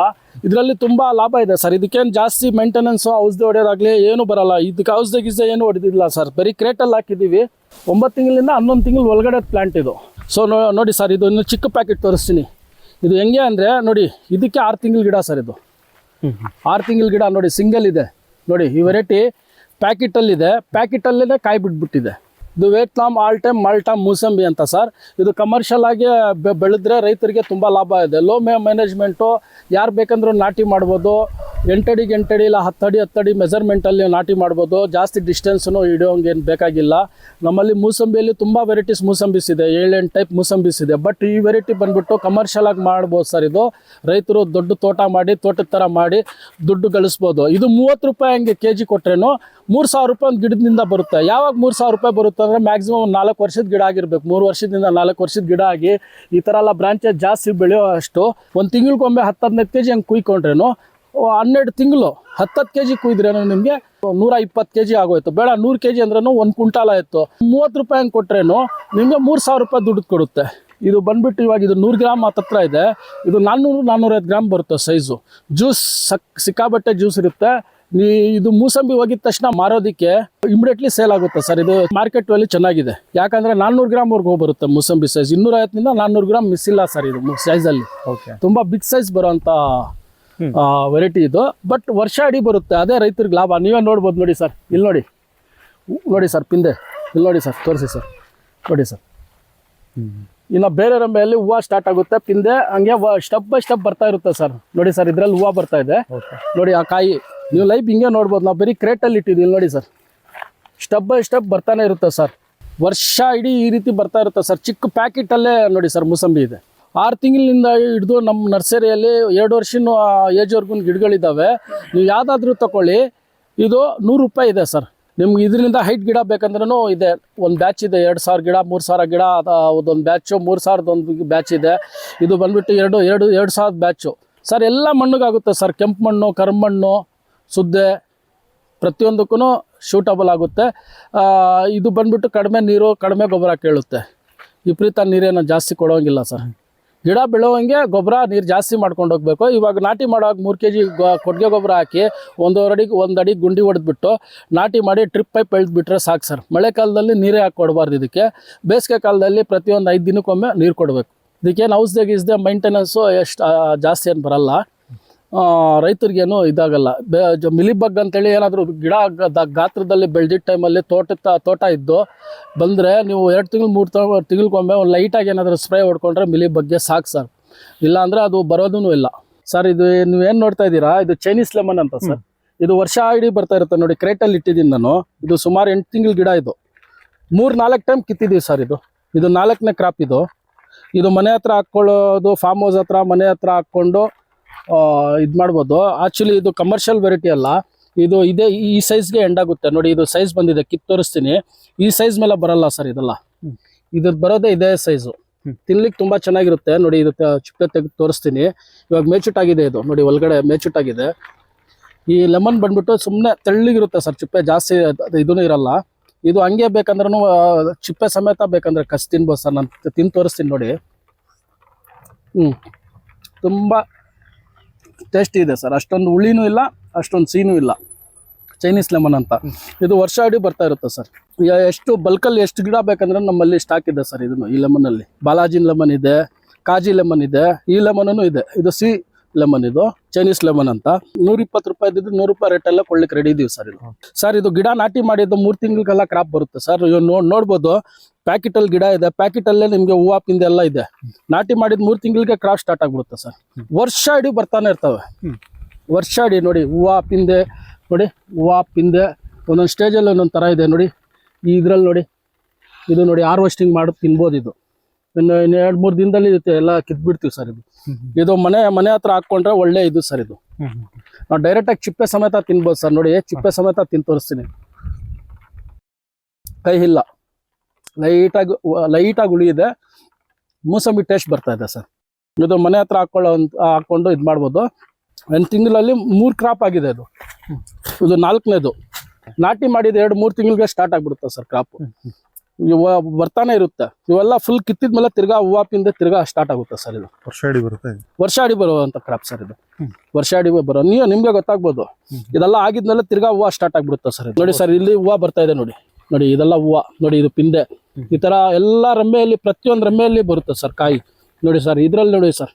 ಇದರಲ್ಲಿ ತುಂಬ ಲಾಭ ಇದೆ ಸರ್. ಇದಕ್ಕೇನು ಜಾಸ್ತಿ ಮೇಂಟೆನೆನ್ಸು ಔಷಧಿ ಹೊಡೆಯೋದಾಗಲಿ ಏನು ಬರಲ್ಲ. ಇದಕ್ಕೆ ಔಷಧಿ ಗಿಜ್ದೆ ಏನು ಹೊಡೆದಿಲ್ಲ ಸರ್. ಬರೀ ಕ್ರೇಟಲ್ಲಿ ಹಾಕಿದ್ದೀವಿ. ಒಂಬತ್ತು ತಿಂಗಳಿಂದ ಹನ್ನೊಂದು ತಿಂಗಳು ಒಳಗಡೆ ಪ್ಲ್ಯಾಂಟ್ ಇದು. ಸೊ ನೋಡಿ ಸರ್, ಇದು ಚಿಕ್ಕ ಪ್ಯಾಕೆಟ್ ತೋರಿಸ್ತೀನಿ. ಇದು ಹೆಂಗೆ ಅಂದರೆ, ನೋಡಿ, ಇದಕ್ಕೆ ಆರು ತಿಂಗಳು ಗಿಡ ಸರ್ ಇದು. ಆರು ತಿಂಗಳು ಗಿಡ ನೋಡಿ ಸಿಂಗಲ್ ಇದೆ. ನೋಡಿ, ಈ ವೆರೈಟಿ ಪ್ಯಾಕೆಟಲ್ಲಿದೆ ಪ್ಯಾಕೆಟಲ್ಲೇ ಕಾಯಿ ಬಿಟ್ಬಿಟ್ಟಿದೆ. ಇದು Vietnam all time Malta mosambi ಅಂತ ಸರ್. ಇದು ಕಮರ್ಷಿಯಲ್ ಆಗಿ ಬೆಳೆದ್ರೆ ರೈತರಿಗೆ ತುಂಬ ಲಾಭ ಇದೆ. ಲೋ ಮೇ ಮ್ಯಾನೇಜ್ಮೆಂಟು ಯಾರು ಬೇಕಂದ್ರೂ ನಾಟಿ ಮಾಡ್ಬೋದು. ಎಂಟಡಿಗೆ ಎಂಟಡಿ ಇಲ್ಲ, ಹತ್ತಡಿ ಹತ್ತಡಿ ಮೆಜರ್ಮೆಂಟಲ್ಲಿ ನಾಟಿ ಮಾಡ್ಬೋದು. ಜಾಸ್ತಿ ಡಿಸ್ಟೆನ್ಸನ್ನು ಹಿಡಿಯೋಂಗೇನು ಬೇಕಾಗಿಲ್ಲ. ನಮ್ಮಲ್ಲಿ ಮೂಸಂಬಿಯಲ್ಲಿ ತುಂಬ ವೆರೈಟೀಸ್ ಮೂಸಂಬಿಸ್ ಇದೆ, ಏಳೆಂಟು ಟೈಪ್ ಮೂಸಂಬಿಸ್ ಇದೆ. ಬಟ್ ಈ ವೆರೈಟಿ ಬಂದ್ಬಿಟ್ಟು ಕಮರ್ಷಿಯಲ್ ಆಗಿ ಮಾಡ್ಬೋದು ಸರ್ ಇದು. ರೈತರು ದೊಡ್ಡ ತೋಟ ಮಾಡಿ, ತೋಟದ ಥರ ಮಾಡಿ ದುಡ್ಡು ಗಳಿಸ್ಬೋದು. ಇದು ಮೂವತ್ತು ರೂಪಾಯಿ ಹಂಗೆ ಕೆ ಜಿ ಕೊಟ್ರೇನು ಮೂರು ಸಾವಿರ ರೂಪಾಯಿ ಒಂದು ಗಿಡದಿಂದ ಬರುತ್ತೆ. ಯಾವಾಗ ಮೂರು ಸಾವಿರ ರೂಪಾಯಿ ಬರುತ್ತೆ ಅಂದರೆ ಮ್ಯಾಕ್ಸಿಮಮ್ ನಾಲ್ಕು ವರ್ಷದ ಗಿಡ ಆಗಿರ್ಬೇಕು. ಮೂರು ವರ್ಷದಿಂದ ನಾಲ್ಕು ವರ್ಷದ ಗಿಡ ಆಗಿ ಈ ಥರ ಎಲ್ಲ ಬ್ರಾಂಚಸ್ ಜಾಸ್ತಿ ಬೆಳೆಯೋ ಅಷ್ಟು ಒಂದು ತಿಂಗಳಿಗೊಮ್ಮೆ ಹತ್ತು ಹದಿನೈದು ಕೆ ಜಿ ಹಂಗೆ ಕುಯ್ಕೊಂಡ್ರೇನು ಹನ್ನೆರಡು ತಿಂಗಳು. ಹತ್ತತ್ತು ಕೆ ಜಿ ಕುಯ್ದ್ರೇನು ನಿಮಗೆ? ನೂರ ಇಪ್ಪತ್ತು ಕೆ ಜಿ ಆಗೋಯ್ತು. ಬೇಡ ನೂರು ಕೆ ಜಿ ಅಂದ್ರೂ ಒಂದು ಕ್ವಿಂಟಾಲ್ ಆಯಿತು. ಮೂವತ್ತು ರೂಪಾಯಿ ಹಂಗೆ ಕೊಟ್ರೇನು ನಿಮಗೆ ಮೂರು ಸಾವಿರ ರೂಪಾಯಿ ದುಡ್ಡು ಕೊಡುತ್ತೆ. ಇದು ಬಂದ್ಬಿಟ್ಟು ಇವಾಗ ಇದು ನೂರು ಗ್ರಾಮ್ ಹತ್ತತ್ರ ಇದೆ. ಇದು ನಾನ್ನೂರು ನಾನ್ನೂರೈವತ್ತು ಗ್ರಾಮ್ ಬರುತ್ತೆ ಸೈಜು. ಜ್ಯೂಸ್ ಸಕ್ ಸಿಕ್ಕಾಬಟ್ಟೆ ಜ್ಯೂಸ್ ಇರುತ್ತೆ. ನೀ ಇದು ಮೂಸಂಬಿ ಹೋಗಿದ ತಕ್ಷಣ ಮಾರೋದಕ್ಕೆ ಇಮಿಡಿಯೇಟ್ಲಿ ಸೇಲ್ ಆಗುತ್ತೆ ಸರ್. ಇದು ಮಾರ್ಕೆಟ್ ವ್ಯಾಲ್ಯೂ ಚೆನ್ನಾಗಿದೆ. ಯಾಕಂದ್ರೆ ನಾನ್ನೂರು ಗ್ರಾಮ್ ವರ್ಗೂ ಬರುತ್ತೆ ಮೂಸಂಬಿ ಸೈಜ್ ಇನ್ನೂರೈವತ್ತರಿಂದ ನಾನ್ನೂರು ಗ್ರಾಮ್ ಮಿಸ್ ಇಲ್ಲ ಸರ್ ಇದು ಸೈಜಲ್ಲಿ ಓಕೆ ತುಂಬಾ ಬಿಗ್ ಸೈಜ್ ಬರುವಂಥ. ವೆರೈಟಿ ಇದು. ಬಟ್ ವರ್ಷ ಅಡಿ ಬರುತ್ತೆ. ಅದೇ ರೈತರಿಗೆ ಲಾಭ. ನೀವೇ ನೋಡ್ಬೋದು ನೋಡಿ ಸರ್. ಇಲ್ಲಿ ನೋಡಿ. ನೋಡಿ ಸರ್ ಪಿಂದೆ. ಇಲ್ಲಿ ನೋಡಿ ಸರ್ ತೋರಿಸಿ ಸರ್. ನೋಡಿ ಸರ್. ಇನ್ನು ಬೇರೆ ರಂಬೆಯಲ್ಲಿ ಹೂವು ಸ್ಟಾರ್ಟ್ ಆಗುತ್ತೆ. ಪಿಂದೆ ಹಂಗೆ ಸ್ಟೆಪ್ ಬೈ ಸ್ಟೆಪ್ ಬರ್ತಾ ಇರುತ್ತೆ ಸರ್. ನೋಡಿ ಸರ್ ಇದರಲ್ಲಿ ಹೂವು ಬರ್ತಾ ಇದೆ. ನೋಡಿ ಆ ಕಾಯಿ. ನೀವು ಲೈಫ್ ಹಿಂಗೆ ನೋಡ್ಬೋದು. ನಾವು ಬರೀ ಕ್ರೇಟಲ್ಲಿ ಇಟ್ಟಿದ್ದೀವಿ. ನೋಡಿ ಸರ್. ಸ್ಟೆಪ್ ಬೈ ಸ್ಟೆಪ್ ಬರ್ತಾನೆ ಇರುತ್ತೆ ಸರ್. ವರ್ಷ ಇಡೀ ಈ ರೀತಿ ಬರ್ತಾ ಇರುತ್ತೆ ಸರ್. ಚಿಕ್ಕ ಪ್ಯಾಕೆಟಲ್ಲೇ ನೋಡಿ ಸರ್ ಮೂಸಂಬಿ ಇದೆ. ಆರು ತಿಂಗಳಿಂದ ಹಿಡಿದು ನಮ್ಮ ನರ್ಸರಿಯಲ್ಲಿ ಎರಡು ವರ್ಷದ ಏಜ್ವರೆಗೂ ಗಿಡಗಳಿದ್ದಾವೆ. ನೀವು ಯಾವುದಾದ್ರೂ ತಗೊಳ್ಳಿ ಇದು ನೂರು ರೂಪಾಯಿ ಇದೆ ಸರ್. ನಿಮ್ಗೆ ಇದರಿಂದ ಹೈಟ್ ಗಿಡ ಬೇಕಂದ್ರೂ ಇದೆ. ಒಂದು ಬ್ಯಾಚ್ ಇದೆ, ಎರಡು ಸಾವಿರ ಗಿಡ, ಮೂರು ಸಾವಿರ ಗಿಡ ಅದೊಂದು ಬ್ಯಾಚು ಮೂರು ಸಾವಿರದ ಒಂದು ಬ್ಯಾಚ್ ಇದೆ. ಇದು ಬಂದ್ಬಿಟ್ಟು ಎರಡು ಎರಡು ಎರಡು ಸಾವಿರದ ಬ್ಯಾಚು ಸರ್, ಎಲ್ಲ ಮಣ್ಣಿಗಾಗುತ್ತೆ ಸರ್. ಕೆಂಪು ಮಣ್ಣು ಕರ್ಮಣ್ಣು ಸುದ್ದೆ ಪ್ರತಿಯೊಂದಕ್ಕೂ ಶೂಟಬಲ್ ಆಗುತ್ತೆ. ಇದು ಬಂದ್ಬಿಟ್ಟು ಕಡಿಮೆ ನೀರು, ಕಡಿಮೆ ಗೊಬ್ಬರ ಕೇಳುತ್ತೆ. ವಿಪರೀತ ನೀರೇನು ಜಾಸ್ತಿ ಕೊಡೋಂಗಿಲ್ಲ ಸರ್. ಗಿಡ ಬೆಳವಂಗೆ ಗೊಬ್ಬರ ನೀರು ಜಾಸ್ತಿ ಮಾಡ್ಕೊಂಡು ಹೋಗ್ಬೇಕು. ಇವಾಗ ನಾಟಿ ಮಾಡೋವಾಗ ಮೂರು ಕೆ ಜಿ ಕೊಟ್ಟಿಗೆ ಗೊಬ್ಬರ ಹಾಕಿ ಒಂದೂವರೆ ಅಡಿ, ಒಂದು ಅಡಿ ಗುಂಡಿ ಹೊಡೆದ್ಬಿಟ್ಟು ನಾಟಿ ಮಾಡಿ ಟ್ರಿಪ್ ಪೈಪ್ ಎಳೆದ್ಬಿಟ್ರೆ ಸಾಕು ಸರ್. ಮಳೆಗಾಲದಲ್ಲಿ ನೀರೇ ಹಾಕಿ ಕೊಡಬಾರ್ದು ಇದಕ್ಕೆ. ಬೇಸಿಗೆ ಕಾಲದಲ್ಲಿ ಪ್ರತಿಯೊಂದು ಐದು ದಿನಕ್ಕೊಮ್ಮೆ ನೀರು ಕೊಡಬೇಕು. ಇದಕ್ಕೇನು ಔಷಧಿ ಗಿಸ್ದೆ ಮೈಂಟೆನೆನ್ಸು ಎಷ್ಟು ಜಾಸ್ತಿ ಏನು ಬರಲ್ಲ. ರೈತರಿಗೇನು ಇದಾಗಲ್ಲ. ಬೆ, ಜ- ಮಿಲಿಬಗ್ ಅಂತೇಳಿ ಏನಾದರೂ ಗಿಡ ಗಾತ್ರದಲ್ಲಿ ಬೆಳೆದಿದ್ದ ಟೈಮಲ್ಲಿ ತೋಟ ತೋಟ ಇದ್ದು ಬಂದರೆ ನೀವು ಎರಡು ತಿಂಗಳು, ಮೂರು ತಿಂಗಳಿಗೊಮ್ಮೆ ಒಂದು ಲೈಟಾಗಿ ಏನಾದರೂ ಸ್ಪ್ರೇ ಹೊಡ್ಕೊಂಡ್ರೆ ಮಿಲಿ ಬಗ್ಗೆ ಸಾಕು ಸರ್. ಇಲ್ಲಾಂದರೆ ಅದು ಬರೋದೂ ಇಲ್ಲ. ಸರ್, ಇದು ನೀವೇನು ನೋಡ್ತಾ ಇದ್ದೀರಾ? ಇದು ಚೈನೀಸ್ ಲೆಮನ್ ಅಂತ ಸರ್. ಇದು ವರ್ಷ ಇಡೀ ಬರ್ತಾ ಇರುತ್ತೆ ನೋಡಿ ಕ್ರೇಟಲ್ಲಿ ಇಟ್ಟಿದ್ದೀನಿ ನಾನು. ಇದು ಸುಮಾರು ಎಂಟು ತಿಂಗಳು ಗಿಡ ಇದು. ಮೂರು, ನಾಲ್ಕು ಟೈಮ್ ಕಿತ್ತಿದ್ದೀವಿ ಸರ್ ಇದು. ಇದು ನಾಲ್ಕನೇ ಕ್ರಾಪ್ ಇದು. ಇದು ಮನೆ ಹತ್ರ ಹಾಕ್ಕೊಳ್ಳೋದು ಫಾರ್ಮ್ ಹೌಸ್ ಹತ್ರ ಮನೆ ಹತ್ರ ಹಾಕ್ಕೊಂಡು ಇದು ಮಾಡ್ಬೋದು. ಆ್ಯಕ್ಚುಲಿ ಇದು ಕಮರ್ಷಿಯಲ್ ವೆರೈಟಿ ಅಲ್ಲ. ಇದು ಇದೇ ಈ ಸೈಜ್ಗೆ ಎಂಡ್ ಆಗುತ್ತೆ. ನೋಡಿ ಇದು ಸೈಜ್ ಬಂದಿದೆ. ಕಿತ್ತು ತೋರಿಸ್ತೀನಿ. ಈ ಸೈಜ್ ಮೇಲೆ ಬರಲ್ಲ ಸರ್ ಇದೆಲ್ಲ. ಇದು ಬರೋದೇ ಇದೇ ಸೈಜು. ತಿನ್ಲಿಕ್ಕೆ ತುಂಬಾ ಚೆನ್ನಾಗಿರುತ್ತೆ. ನೋಡಿ ಇದು ಚಿಪ್ಪೆ ತೆಗೆದು ತೋರಿಸ್ತೀನಿ. ಇವಾಗ ಮೇಚುಟಾಗಿದೆ ಇದು. ನೋಡಿ ಒಳಗಡೆ ಮೇಚುಟಾಗಿದೆ. ಈ ಲೆಮನ್ ಬಂದ್ಬಿಟ್ಟು ಸುಮ್ಮನೆ ತೆಳ್ಳಗಿರುತ್ತೆ ಸರ್ ಚಿಪ್ಪೆ. ಜಾಸ್ತಿ ಇದೂ ಇರಲ್ಲ. ಇದು ಹಂಗೆ ಬೇಕಂದ್ರೂ ಚಿಪ್ಪೆ ಸಮೇತ ಬೇಕಂದ್ರೆ ಕಸ್ ತಿನ್ಬೋದು ಸರ್ ನಾನು ತಿಂದು ತೋರಿಸ್ತೀನಿ ನೋಡಿ. ಹ್ಞೂ ತುಂಬ ಟೇಸ್ಟಿ ಇದೆ ಸರ್. ಅಷ್ಟೊಂದು ಹುಳಿನೂ ಇಲ್ಲ ಅಷ್ಟೊಂದು ಸೀನೂ ಇಲ್ಲ. ಚೈನೀಸ್ ಲೆಮನ್ ಅಂತ. ಇದು ವರ್ಷ ಅಡಿ ಬರ್ತಾ ಇರುತ್ತೆ ಸರ್. ಎಷ್ಟು ಬಲ್ಕಲ್ಲಿ ಎಷ್ಟು ಗಿಡ ಬೇಕಂದ್ರೆ ನಮ್ಮಲ್ಲಿ ಸ್ಟಾಕ್ ಇದೆ ಸರ್ ಇದನ್ನು ಈ ಲೆಮನಲ್ಲಿ ಬಾಲಾಜಿನ್ ಲೆಮನ್ ಇದೆ ಕಾಜಿ ಲೆಮನ್ ಇದೆ ಈ ಲೆಮನೂ ಇದೆ. ಇದು ಸಿ ಲೆಮನ್ ಇದು ಚೈನೀಸ್ ಲೆಮನ್ ಅಂತ. ನೂರ ಇಪ್ಪತ್ತು ರೂಪಾಯಿ ನೂರು ರೂಪಾಯಿ ರೇಟ್ ಎಲ್ಲ ಕೊಡ್ಲಿಕ್ಕೆ ರೆಡಿ ಇದೀವಿ ಸರ್ ಇದು. ಸರ್ ಇದು ಗಿಡ ನಾಟಿ ಮಾಡಿದ್ದು ಮೂರು ತಿಂಗಳಿಗೆಲ್ಲ ಕ್ರಾಪ್ ಬರುತ್ತೆ ಸರ್. ಇವ್ ನೋಡ್ ನೋಡ್ಬೋದು ಪ್ಯಾಕೆಟಲ್ಲಿ ಗಿಡ ಇದೆ, ಪ್ಯಾಕೆಟಲ್ಲೇ ನಿಮಗೆ ಹೂವು ಪಿಂದೆ ಎಲ್ಲ ಇದೆ. ನಾಟಿ ಮಾಡಿದ ಮೂರು ತಿಂಗಳಿಗೆ ಕ್ರಾಪ್ ಸ್ಟಾರ್ಟ್ ಆಗ್ಬಿಡುತ್ತೆ ಸರ್. ವರ್ಷ ಇಡೀ ಬರ್ತಾನೆ ಇರ್ತವೆ. ವರ್ಷ ಇಡೀ ನೋಡಿ, ಹೂವು ಪಿಂದೆ ನೋಡಿ, ಹೂವು ಪಿಂದೆ ಒಂದೊಂದು ಸ್ಟೇಜಲ್ಲಿ ಒಂದೊಂದು ಥರ ಇದೆ ನೋಡಿ. ಈ ಇದ್ರಲ್ಲಿ ನೋಡಿ, ಇದು ನೋಡಿ ಹಾರ್ವೆಸ್ಟಿಂಗ್ ಮಾಡಿ, ತಿನ್ಬೋದು ಇದು. ಇನ್ನು ಇನ್ನು ಎರಡು ಮೂರು ದಿನದಲ್ಲಿ ಎಲ್ಲ ಕಿತ್ಬಿಡ್ತೀವಿ ಸರ್ ಇದು. ಇದು ಮನೆ ಮನೆ ಹತ್ರ ಹಾಕ್ಕೊಂಡ್ರೆ ಒಳ್ಳೆ ಇದು ಸರ್ ಇದು. ನಾವು ಡೈರೆಕ್ಟಾಗಿ ಚಿಪ್ಪೆ ಸಮೇತ ತಿನ್ಬೋದು ಸರ್ ನೋಡಿ, ಚಿಪ್ಪೆ ಸಮೇತ ತಿನ್ ತೋರಿಸ್ತೀನಿ. ಕೈ ಇಲ್ಲ. ಲೈಟಾಗಿ ಲೈಟಾಗಿ ಉಳಿ ಇದೆ ಮೂಸಂಬಿ ಟೇಸ್ಟ್ ಬರ್ತಾ ಇದೆ ಸರ್. ಇದು ಮನೆ ಹತ್ರ ಹಾಕೊಳ್ಳೋ ಅಂತ ಹಾಕ್ಕೊಂಡು ಇದು ಮಾಡ್ಬೋದು. ಒಂದು ತಿಂಗಳಲ್ಲಿ ಮೂರು ಕ್ರಾಪ್ ಆಗಿದೆ ಅದು. ಇದು ನಾಲ್ಕನೇದು. ನಾಟಿ ಮಾಡಿದ ಎರಡು ಮೂರು ತಿಂಗಳಿಗೆ ಸ್ಟಾರ್ಟ್ ಆಗಿಬಿಡುತ್ತೆ ಸರ್ ಕ್ರಾಪ್ ಇವ ಬರ್ತಾನೆ ಇರುತ್ತೆ. ಇವೆಲ್ಲ ಫುಲ್ ಕಿತ್ತಿದ್ಮೇಲೆ ತಿರ್ಗಾ ಹೂವಾಪಿಂದ ಪಿಂದೆ ತಿರ್ಗಾ ಸ್ಟಾರ್ಟ್ ಆಗುತ್ತೆ ಸರ್ ಇದು. ವರ್ಷ ಇಡೀ ಬರುತ್ತೆ ವರ್ಷ ಅಡಿ ಬರುವಂತ ಕ್ರಾಪ್ ಸರ್ ಇದು. ವರ್ಷಾಡಿ ವರ್ಷ ಅಡಿ ಬರೋ ನೀವು ನಿಮ್ಗೆ ಗೊತ್ತಾಗ್ಬೋದು. ಇದೆಲ್ಲ ಆಗಿದ್ಮೇಲೆ ತಿರ್ಗಾ ಹೂವು ಸ್ಟಾರ್ಟ್ ಆಗ್ಬಿಡುತ್ತೆ ಸರ್. ನೋಡಿ ಸರ್ ಇಲ್ಲಿ ಹೂವು ಬರ್ತಾ ಇದೆ ನೋಡಿ. ನೋಡಿ, ಇದೆಲ್ಲ ಹೂವು. ನೋಡಿ, ಇದು ಪಿಂದೆ. ಈ ಥರ ಎಲ್ಲ ರೆಂಬೆಯಲ್ಲಿ, ಪ್ರತಿಯೊಂದು ರೆಂಬೆಯಲ್ಲಿ ಬರುತ್ತೆ ಸರ್ ಕಾಯಿ. ನೋಡಿ ಸರ್, ಇದರಲ್ಲಿ ನೋಡಿ ಸರ್.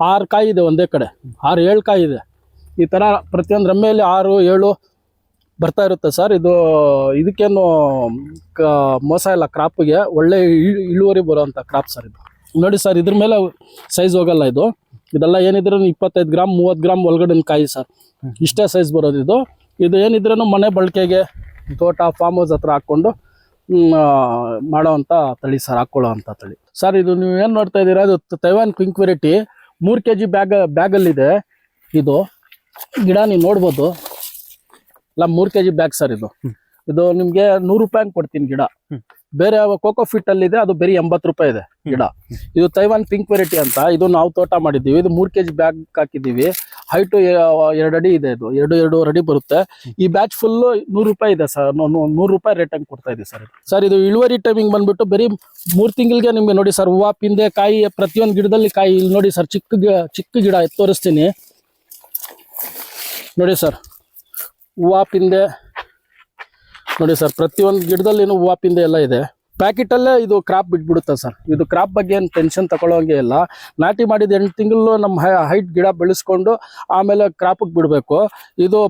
ಆರು ಕಾಯಿ ಇದೆ ಒಂದೇ ಕಡೆ. ಆರು ಏಳು ಕಾಯಿ ಇದೆ. ಈ ಥರ ಪ್ರತಿಯೊಂದು ರೆಂಬೆಯಲ್ಲಿ ಆರು, ಏಳು ಬರ್ತಾ ಇರುತ್ತೆ ಸರ್. ಇದು, ಇದಕ್ಕೇನು ಕ- ಮೋಸ ಇಲ್ಲ ಕ್ರಾಪ್ಗೆ. ಒಳ್ಳೆ ಇಳ್- ಇಳುವರಿ ಬರುವಂಥ ಕ್ರಾಪ್ ಸರ್ ಇದು. ನೋಡಿ ಸರ್, ಇದ್ರ ಮೇಲೆ ಸೈಜ್ ಹೋಗಲ್ಲ ಇದು. ಇದೆಲ್ಲ ಏನಿದ್ರು ಇಪ್ಪತ್ತೈದು ಗ್ರಾಮ್ ಮೂವತ್ತು ಗ್ರಾಮ್ ಒಳಗಡೆ ಕಾಯಿ ಸರ್. ಇಷ್ಟೇ ಸೈಜ್ ಬರೋದು ಇದು. ಇದು ಏನಿದ್ರೂ ಮನೆ ಬಳಕೆಗೆ ತೋಟ ಫಾರ್ಮ್ ಹೌಸ್ ಹತ್ರ ಹಾಕ್ಕೊಂಡು ಮಾಡೋವಂಥ ತಳಿ ಸರ್ ಹಾಕ್ಕೊಳ್ಳೋ ಅಂಥ ತಳಿ. ಸರ್ ಇದು ನೀವು ಏನು ನೋಡ್ತಾ ಇದ್ದೀರಾ? ಅದು ತೈವಾನ್ ಕ್ವಿಂಕ್ ವೆರೈಟಿ ಮೂರು ಕೆ ಜಿ ಬ್ಯಾಗ್ ಬ್ಯಾಗಲ್ಲಿದೆ ಇದು. ಗಿಡ ನೀವು ನೋಡ್ಬೋದು. ಇಲ್ಲ ಮೂರು ಕೆ ಜಿ ಬ್ಯಾಗ್ ಸರ್ ಇದು ಇದು ನಿಮಗೆ ನೂರು ರೂಪಾಯಿ ಕೊಡ್ತೀನಿ ಗಿಡ. ಬೇರೆ ಕೋಕೋ ಫಿಟ್ ಅಲ್ಲಿ ಇದೆ ಅದು ಬರೀ ಎಂಬತ್ತು ರೂಪಾಯಿ ಇದೆ ಗಿಡ. ಇದು ತೈವಾನ್ ಪಿಂಕ್ ವೆರೈಟಿ ಅಂತ ಇದು ನಾವು ತೋಟ ಮಾಡಿದ್ದೀವಿ. ಇದು ಮೂರು ಕೆ ಜಿ ಬ್ಯಾಗ್ ಹಾಕಿದ್ದೀವಿ ಹೈಟು ಎರಡು ಅಡಿ ಇದೆ ಇದು. ಎರಡು ಎರಡು ಅಡಿ ಬರುತ್ತೆ. ಈ ಬ್ಯಾಚ್ ಫುಲ್ ನೂರು ರೂಪಾಯಿ ಇದೆ ಸರ್. ನೂರು ರೂಪಾಯಿ ರೇಟ್ ಹಂಗೆ ಕೊಡ್ತಾ ಇದೆ ಸರ್. ಸರ್ ಇದು ಇಳುವರಿ ಟೈಮಿಂಗ್ ಬಂದ್ಬಿಟ್ಟು ಬರೀ ಮೂರು ತಿಂಗಳಿಗೆ ನಿಮಗೆ ನೋಡಿ ಸರ್ ಹೂವು ಪಿಂದೆ ಕಾಯಿ ಪ್ರತಿಯೊಂದು ಗಿಡದಲ್ಲಿ ಕಾಯಿ ಇಲ್ಲಿ ನೋಡಿ ಸರ್ ಚಿಕ್ಕ ಚಿಕ್ಕ ಗಿಡ ತೋರಿಸ್ತೀನಿ. ನೋಡಿ ಸರ್. ಹೂವು ಪಿಂದೆ ನೋಡಿ ಸರ್, ಪ್ರತಿಯೊಂದು ಗಿಡದಲ್ಲಿ ಏನು ಹೂವಾಪಿಂದ ಎಲ್ಲ ಇದೆ. ಪ್ಯಾಕೆಟಲ್ಲೇ ಇದು ಕ್ರಾಪ್ ಬಿಟ್ಬಿಡುತ್ತೆ ಸರ್. ಇದು ಕ್ರಾಪ್ ಬಗ್ಗೆ ಏನು ಟೆನ್ಷನ್ ತಗೊಳ್ಳೋಂಗೆ ಇಲ್ಲ. ನಾಟಿ ಮಾಡಿದ ಎಂಟು ತಿಂಗಳು ನಮ್ಮ ಹೈಟ್ ಗಿಡ ಬೆಳೆಸ್ಕೊಂಡು ಆಮೇಲೆ ಕ್ರಾಪಿಗೆ ಬಿಡಬೇಕು. ಇದು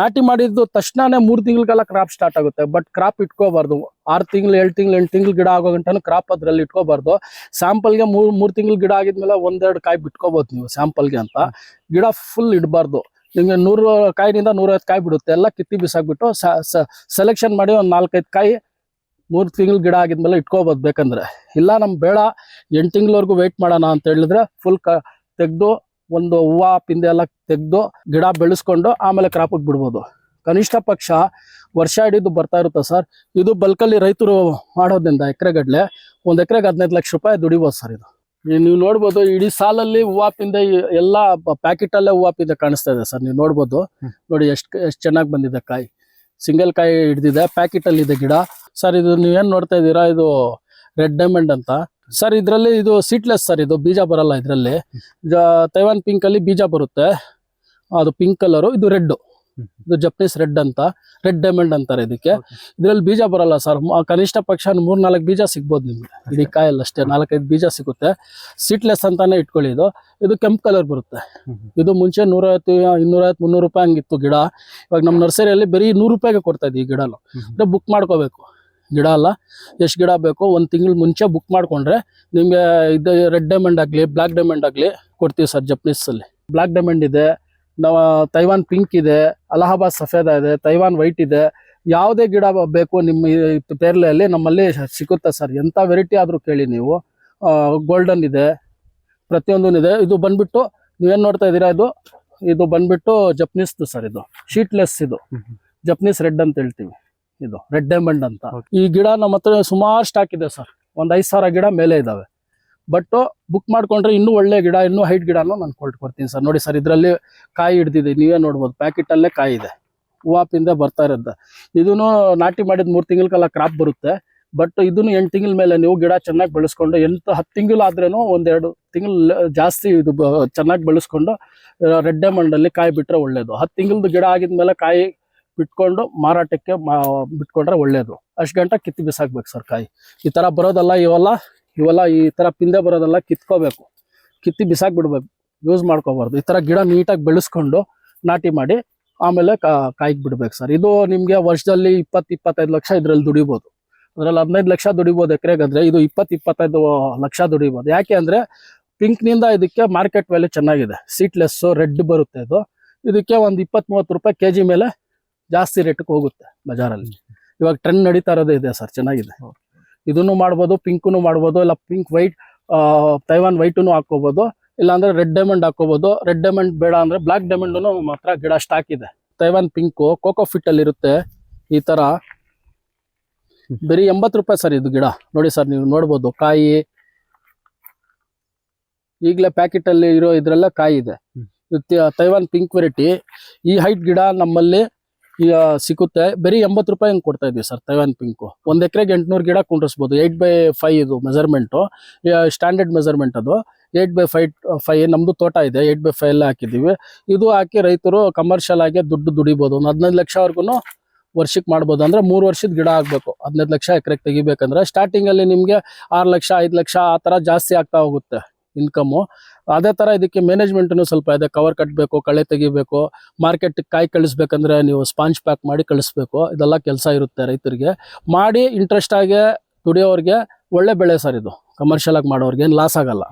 ನಾಟಿ ಮಾಡಿದ್ದು ತಕ್ಷಣನೇ ಮೂರು ತಿಂಗಳಿಗೆಲ್ಲ ಕ್ರಾಪ್ ಸ್ಟಾರ್ಟ್ ಆಗುತ್ತೆ. ಬಟ್ ಕ್ರಾಪ್ ಇಟ್ಕೋಬಾರ್ದು. ಆರು ತಿಂಗಳು, ಏಳು ತಿಂಗಳು, ಎಂಟು ತಿಂಗಳು ಗಿಡ ಆಗೋ ಗಂಟನೂ ಕ್ರಾಪ್ ಅದರಲ್ಲಿ ಇಟ್ಕೋಬಾರ್ದು. ಸ್ಯಾಂಪಲ್ಗೆ ಮೂರು ಮೂರು ತಿಂಗಳು ಗಿಡ ಆಗಿದ್ಮೇಲೆ ಒಂದೆರಡು ಕಾಯಿ ಬಿಟ್ಕೋಬೋದು ನೀವು ಸ್ಯಾಂಪಲ್ಗೆ ಅಂತ. ಗಿಡ ಫುಲ್ ಇಡಬಾರ್ದು. ನಿಮಗೆ ನೂರು ಕಾಯಿನಿಂದ ನೂರೈವತ್ತು ಕಾಯಿ ಬಿಡುತ್ತೆ. ಎಲ್ಲ ಕಿತ್ತಿ ಬಿಸಾಕ್ಬಿಟ್ಟು ಸೆಲೆಕ್ಷನ್ ಮಾಡಿ ಒಂದು ನಾಲ್ಕೈದು ಕಾಯಿ ಮೂರು ತಿಂಗಳು ಗಿಡ ಆಗಿದ್ಮೇಲೆ ಇಟ್ಕೋಬೋದು ಬೇಕಂದ್ರೆ. ಇಲ್ಲ ನಮ್ಮ ಬೇಡ, ಎಂಟು ತಿಂಗಳವರೆಗೂ ವೆಯ್ಟ್ ಮಾಡೋಣ ಅಂತ ಹೇಳಿದ್ರೆ ಫುಲ್ ಕ, ತೆಗೆದು ಒಂದು ಹೂವು, ಪಿಂದೆ ಎಲ್ಲ ತೆಗೆದು ಗಿಡ ಬೆಳೆಸ್ಕೊಂಡು ಆಮೇಲೆ ಕ್ರಾಪಿಗೆ ಬಿಡ್ಬೋದು. ಕನಿಷ್ಠ ಪಕ್ಷ ವರ್ಷ ಹಿಡಿದು ಬರ್ತಾ ಇರುತ್ತೆ ಸರ್. ಇದು ಬಲ್ಕಲ್ಲಿ ರೈತರು ಮಾಡೋದ್ರಿಂದ ಎಕರೆಗಡ್ಲೆ ಒಂದು ಎಕರೆಗೆ ಹದಿನೈದು ಲಕ್ಷ ರೂಪಾಯಿ ದುಡಿಬೋದು ಸರ್ ಇದು. ನೀವು ನೋಡ್ಬೋದು ಇಡೀ ಸಾಲಲ್ಲಿ ಹೂವಾಪಿಂದ ಎಲ್ಲ ಪ್ಯಾಕೆಟ್ ಅಲ್ಲೇ ಹೂವಾಪಿಂದ ಕಾಣಿಸ್ತಾ ಇದೆ ಸರ್. ನೀವು ನೋಡ್ಬೋದು. ನೋಡಿ ಎಷ್ಟು ಎಷ್ಟು ಚೆನ್ನಾಗಿ ಬಂದಿದೆ ಕಾಯಿ. ಸಿಂಗಲ್ ಕಾಯಿ ಹಿಡ್ದಿದೆ ಪ್ಯಾಕೆಟ್ ಅಲ್ಲಿ ಇದೆ ಗಿಡ. ಸರ್ ಇದು ನೀವೇನ್ ನೋಡ್ತಾ ಇದ್ದೀರಾ? ಇದು ರೆಡ್ ಡೈಮಂಡ್ ಅಂತ. ಸರ್ ಇದರಲ್ಲಿ ಇದು ಸೀಟ್ಲೆಸ್ ಸರ್ ಇದು ಬೀಜ ಬರಲ್ಲ ಇದರಲ್ಲಿ. ತೈವಾನ್ ಪಿಂಕ್ ಅಲ್ಲಿ ಬೀಜ ಬರುತ್ತೆ. ಅದು ಪಿಂಕ್ ಕಲರು ಇದು ರೆಡ್. ಇದು ಜಪನೀಸ್ ರೆಡ್ ಅಂತ ರೆಡ್ ಡೈಮಂಡ್ ಅಂತಾರೆ ಇದಕ್ಕೆ. ಇದ್ರಲ್ಲಿ ಬೀಜ ಬರಲ್ಲ ಸರ್ ಕನಿಷ್ಠ ಪಕ್ಷ ಮೂರ್ ನಾಲ್ಕು ಬೀಜ ಸಿಗ್ಬೋದು ನಿಮ್ಗೆ. ಇಡೀ ಕಾಯಲ್ಲ ಅಷ್ಟೇ ನಾಲ್ಕೈದು ಬೀಜ ಸಿಗುತ್ತೆ. ಸೀಟ್ಲೆಸ್ ಅಂತಾನೆ ಇಟ್ಕೊಳ್ಳಿ ಇದು. ಇದು ಕೆಂಪು ಕಲರ್ ಬರುತ್ತೆ. ಇದು ಮುಂಚೆ ನೂರೈವತ್ತು ಇನ್ನೂರೈವತ್ತು ಮುನ್ನೂರು ರೂಪಾಯಿ ಹಂಗಿತ್ತು ಗಿಡ. ಇವಾಗ ನಮ್ಮ ನರ್ಸರಿಯಲ್ಲಿ ಬರೀ ನೂರು ರೂಪಾಯಿಗೆ ಕೊಡ್ತಾ ಇದ್ದೀವಿ ಈ ಗಿಡನ. ಅಂದ್ರೆ ಬುಕ್ ಮಾಡ್ಕೋಬೇಕು. ಗಿಡ ಅಲ್ಲ ಎಷ್ಟು ಗಿಡ ಬೇಕು ಒಂದು ತಿಂಗಳ ಮುಂಚೆ ಬುಕ್ ಮಾಡ್ಕೊಂಡ್ರೆ ನಿಮಗೆ ಇದು ರೆಡ್ ಡೈಮಂಡ್ ಆಗಲಿ ಬ್ಲ್ಯಾಕ್ ಡೈಮಂಡ್ ಆಗಲಿ ಕೊಡ್ತೀವಿ ಸರ್ ಜಪ್ನೀಸಲ್ಲಿ ಬ್ಲ್ಯಾಕ್ ಡೈಮಂಡ್ ಇದೆ. ನಾವು ತೈವಾನ್ ಪಿಂಕ್ ಇದೆ ಅಲಹಾಬಾದ್ ಸಫೇದ ಇದೆ ತೈವಾನ್ ವೈಟ್ ಇದೆ ಯಾವುದೇ ಗಿಡ ಬೇಕು ನಿಮ್ಮ ಪೇರ್ಲೆಯಲ್ಲಿ ನಮ್ಮಲ್ಲಿ ಸಿಗುತ್ತೆ ಸರ್. ಎಂಥ ವೆರೈಟಿ ಆದರೂ ಕೇಳಿ ನೀವು. ಗೋಲ್ಡನ್ ಇದೆ ಪ್ರತಿಯೊಂದು ಇದೆ. ಇದು ಬಂದ್ಬಿಟ್ಟು ನೀವೇನು ನೋಡ್ತಾ ಇದ್ದೀರಾ ಇದು? ಇದು ಬಂದ್ಬಿಟ್ಟು ಜಪ್ನೀಸ್ದು ಸರ್ ಇದು. ಶೀಟ್ಲೆಸ್ ಇದು. ಜಪನೀಸ್ ರೆಡ್ ಅಂತ ಹೇಳ್ತೀವಿ. ಇದು ರೆಡ್ ಡೈಮಂಡ್ ಅಂತ. ಈ ಗಿಡ ನಮ್ಮ ಹತ್ರ ಸುಮಾರು ಸ್ಟಾಕ್ ಇದೆ ಸರ್. ಒಂದು ಐದು ಸಾವಿರ ಗಿಡ ಮೇಲೆ ಇದಾವೆ. ಬಟ್ ಬುಕ್ ಮಾಡ್ಕೊಂಡ್ರೆ ಇನ್ನೂ ಒಳ್ಳೆ ಗಿಡ, ಇನ್ನೂ ಹೈಟ್ ಗಿಡನೂ ನಾನು ಕೊಟ್ಟು ಕೊಡ್ತೀನಿ ಸರ್. ನೋಡಿ ಸರ್, ಇದರಲ್ಲಿ ಕಾಯಿ ಹಿಡ್ದಿದೆ. ನೀವೇ ನೋಡ್ಬೋದು. ಪ್ಯಾಕೆಟ್ ಅಲ್ಲೇ ಕಾಯಿ ಇದೆ. ಹೂವಾಪಿಂದ ಬರ್ತಾ ಇರುತ್ತೆ ಇದನ್ನು ನಾಟಿ ಮಾಡಿದ ಮೂರು ತಿಂಗಳ ಕ್ರಾಪ್ ಬರುತ್ತೆ. ಬಟ್ ಇದನ್ನು ಎಂಟು ತಿಂಗಳ ಮೇಲೆ ನೀವು ಗಿಡ ಚೆನ್ನಾಗಿ ಬೆಳೆಸ್ಕೊಂಡು ಎಂಟು ಹತ್ತು ತಿಂಗಳು ಆದ್ರೂ ಒಂದೆರಡು ತಿಂಗಳು ಜಾಸ್ತಿ ಇದು ಚೆನ್ನಾಗಿ ಬೆಳೆಸ್ಕೊಂಡು ರೆಡ್ ಮಣ್ಣಲ್ಲಿ ಕಾಯಿ ಬಿಟ್ಟರೆ ಒಳ್ಳೇದು. ಹತ್ತು ತಿಂಗಳದ್ದು ಗಿಡ ಆಗಿದ ಮೇಲೆ ಕಾಯಿ ಬಿಟ್ಕೊಂಡು ಮಾರಾಟಕ್ಕೆ ಮಾ- ಬಿಟ್ಕೊಂಡ್ರೆ ಒಳ್ಳೇದು. ಅಷ್ಟು ಗಂಟೆ ಕಿತ್ತು ಬಿಸಾಕ್ಬೇಕು ಸರ್ ಕಾಯಿ. ಈ ಥರ ಬರೋದಲ್ಲ ಇವೆಲ್ಲ. ಇವೆಲ್ಲ ಈ ತರ ಪಿಂದೆ ಬರೋದೆಲ್ಲ ಕಿತ್ಕೋಬೇಕು. ಕಿತ್ತಿ ಬಿಸಾಕ್ ಬಿಡ್ಬೇಕು. ಯೂಸ್ ಮಾಡ್ಕೋಬಾರ್ದು. ಈ ತರ ಗಿಡ ನೀಟಾಗಿ ಬೆಳೆಸ್ಕೊಂಡು ನಾಟಿ ಮಾಡಿ ಆಮೇಲೆ ಕಾಯಿಗೆ ಬಿಡ್ಬೇಕು ಸರ್. ಇದು ನಿಮಗೆ ವರ್ಷದಲ್ಲಿ ಇಪ್ಪತ್ತು ಇಪ್ಪತ್ತೈದು ಲಕ್ಷ ಇದರಲ್ಲಿ ದುಡಿಬೋದು. ಅದ್ರಲ್ಲಿ ಹದಿನೈದು ಲಕ್ಷ ದುಡಿಬೋದು ಎಕರೆಗಂದ್ರೆ ಇದು ಇಪ್ಪತ್ತು ಇಪ್ಪತ್ತೈದು ಲಕ್ಷ ದುಡಿಬೋದು. ಯಾಕೆ ಅಂದ್ರೆ ಪಿಂಕ್ನಿಂದ ಇದಕ್ಕೆ ಮಾರ್ಕೆಟ್ ವ್ಯಾಲ್ಯೂ ಚೆನ್ನಾಗಿದೆ. ಸೀಟ್ಲೆಸ್ಸು ರೆಡ್ ಬರುತ್ತೆ ಇದು. ಇದಕ್ಕೆ ಒಂದು ಇಪ್ಪತ್ತ್ ಮೂವತ್ತು ರೂಪಾಯಿ ಕೆಜಿ ಮೇಲೆ ಜಾಸ್ತಿ ರೇಟ್ಗೆ ಹೋಗುತ್ತೆ ಬಜಾರಲ್ಲಿ. ಇವಾಗ ಟ್ರೆಂಡ್ ನಡೀತಾ ಇರೋದೇ ಇದೆ ಸರ್. ಚೆನ್ನಾಗಿದೆ. ಇದನ್ನು ಮಾಡ್ಬೋದು ಪಿಂಕ್ನು ಮಾಡ್ಬೋದು ಇಲ್ಲ ಪಿಂಕ್ ವೈಟ್ ತೈವಾನ್ ವೈಟುನು ಹಾಕ್ಕೋಬೋದು ಇಲ್ಲಾಂದ್ರೆ ರೆಡ್ ಡೈಮಂಡ್ ಹಾಕೋಬಹುದು ರೆಡ್ ಡೈಮಂಡ್ ಬೇಡ ಅಂದ್ರೆ ಬ್ಲಾಕ್ ಡೈಮಂಡ್ ಮಾತ್ರ ಹತ್ರ ಗಿಡ ಸ್ಟಾಕ್ ಇದೆ. ತೈವಾನ್ ಪಿಂಕು ಕೋಕೋ ಫಿಟ್ ಅಲ್ಲಿ ಇರುತ್ತೆ ಈ ತರ. ಬರೀ ಎಂಬತ್ತು ರೂಪಾಯಿ ಸರ್ ಇದು ಗಿಡ. ನೋಡಿ ಸರ್ ನೀವು ನೋಡ್ಬೋದು ಕಾಯಿ. ಈಗಲೇ ಪ್ಯಾಕೆಟ್ ಅಲ್ಲಿ ಇರೋ ಇದ್ರೆಲ್ಲ ಕಾಯಿ ಇದೆ. Taiwan pink variety. ಈ ಹೈಟ್ ಗಿಡ ನಮ್ಮಲ್ಲಿ ಈಗ ಸಿಗುತ್ತೆ. ಬರೀ ಎಂಬತ್ತು ರೂಪಾಯಿ ಹಂಗೆ ಕೊಡ್ತಾ ಇದ್ದೀವಿ ಸರ್, ತೈವಾನ್ ಪಿಂಕು ಒಂದು ಎಕರೆಗೆ ಎಂಟುನೂರು ಗಿಡ ಕುಂಡ್ರಿಸ್ಬೋದು. ಏಯ್ಟ್ ಬೈ ಫೈವ್ ಇದು ಮೆಜರ್ಮೆಂಟು ಸ್ಟ್ಯಾಂಡರ್ಡ್ ಮೆಜರ್ಮೆಂಟ್ ಅದು. ಏಯ್ಟ್ ಬೈ ಫೈ ಫೈ ನಮ್ಮದು ತೋಟ ಇದೆ. ಏಟ್ ಬೈ ಫೈವ್ ಎಲ್ಲ ಹಾಕಿದ್ದೀವಿ. ಇದು ಹಾಕಿ ರೈತರು ಕಮರ್ಷಿಯಲ್ ಆಗಿ ದುಡ್ಡು ದುಡಿಬೋದು. ಒಂದು ಹದಿನೈದು ಲಕ್ಷವರೆಗೂ ವರ್ಷಕ್ಕೆ ಮಾಡ್ಬೋದು. ಅಂದರೆ ಮೂರು ವರ್ಷದ ಗಿಡ ಆಗಬೇಕು. ಹದಿನೈದು ಲಕ್ಷ ಎಕರೆಗೆ ತೆಗಿಬೇಕಂದ್ರೆ. ಸ್ಟಾರ್ಟಿಂಗಲ್ಲಿ ನಿಮಗೆ ಆರು ಲಕ್ಷ, ಐದು ಲಕ್ಷ ಆ ಥರ ಜಾಸ್ತಿ ಆಗ್ತಾ ಹೋಗುತ್ತೆ ಇನ್ಕಮು ಅದೇ ತರ ಇದಕ್ಕೆ ಮ್ಯಾನೇಜ್ಮೆಂಟ್ನು ಸ್ವಲ್ಪ ಇದೆ ಕವರ್ ಕಟ್ಟಬೇಕು ಕಳೆ ತೆಗಿಬೇಕು ಮಾರ್ಕೆಟ್ ಕಾಯಿ ಕಳಿಸ್ಬೇಕಂದ್ರೆ ನೀವು ಸ್ಪಾಂಜ್ ಪ್ಯಾಕ್ ಮಾಡಿ ಕಳಿಸ್ಬೇಕು. ಇದೆಲ್ಲ ಕೆಲಸ ಇರುತ್ತೆ ರೈತರಿಗೆ. ಮಾಡಿ ಇಂಟ್ರೆಸ್ಟ್ ಆಗಿ ದುಡಿಯೋರಿಗೆ ಒಳ್ಳೆ ಬೆಳೆ ಸರ್ ಇದು. ಕಮರ್ಷಿಯಲ್ ಆಗಿ ಮಾಡೋರಿಗೆ ಏನು ಲಾಸ್ ಆಗಲ್ಲ.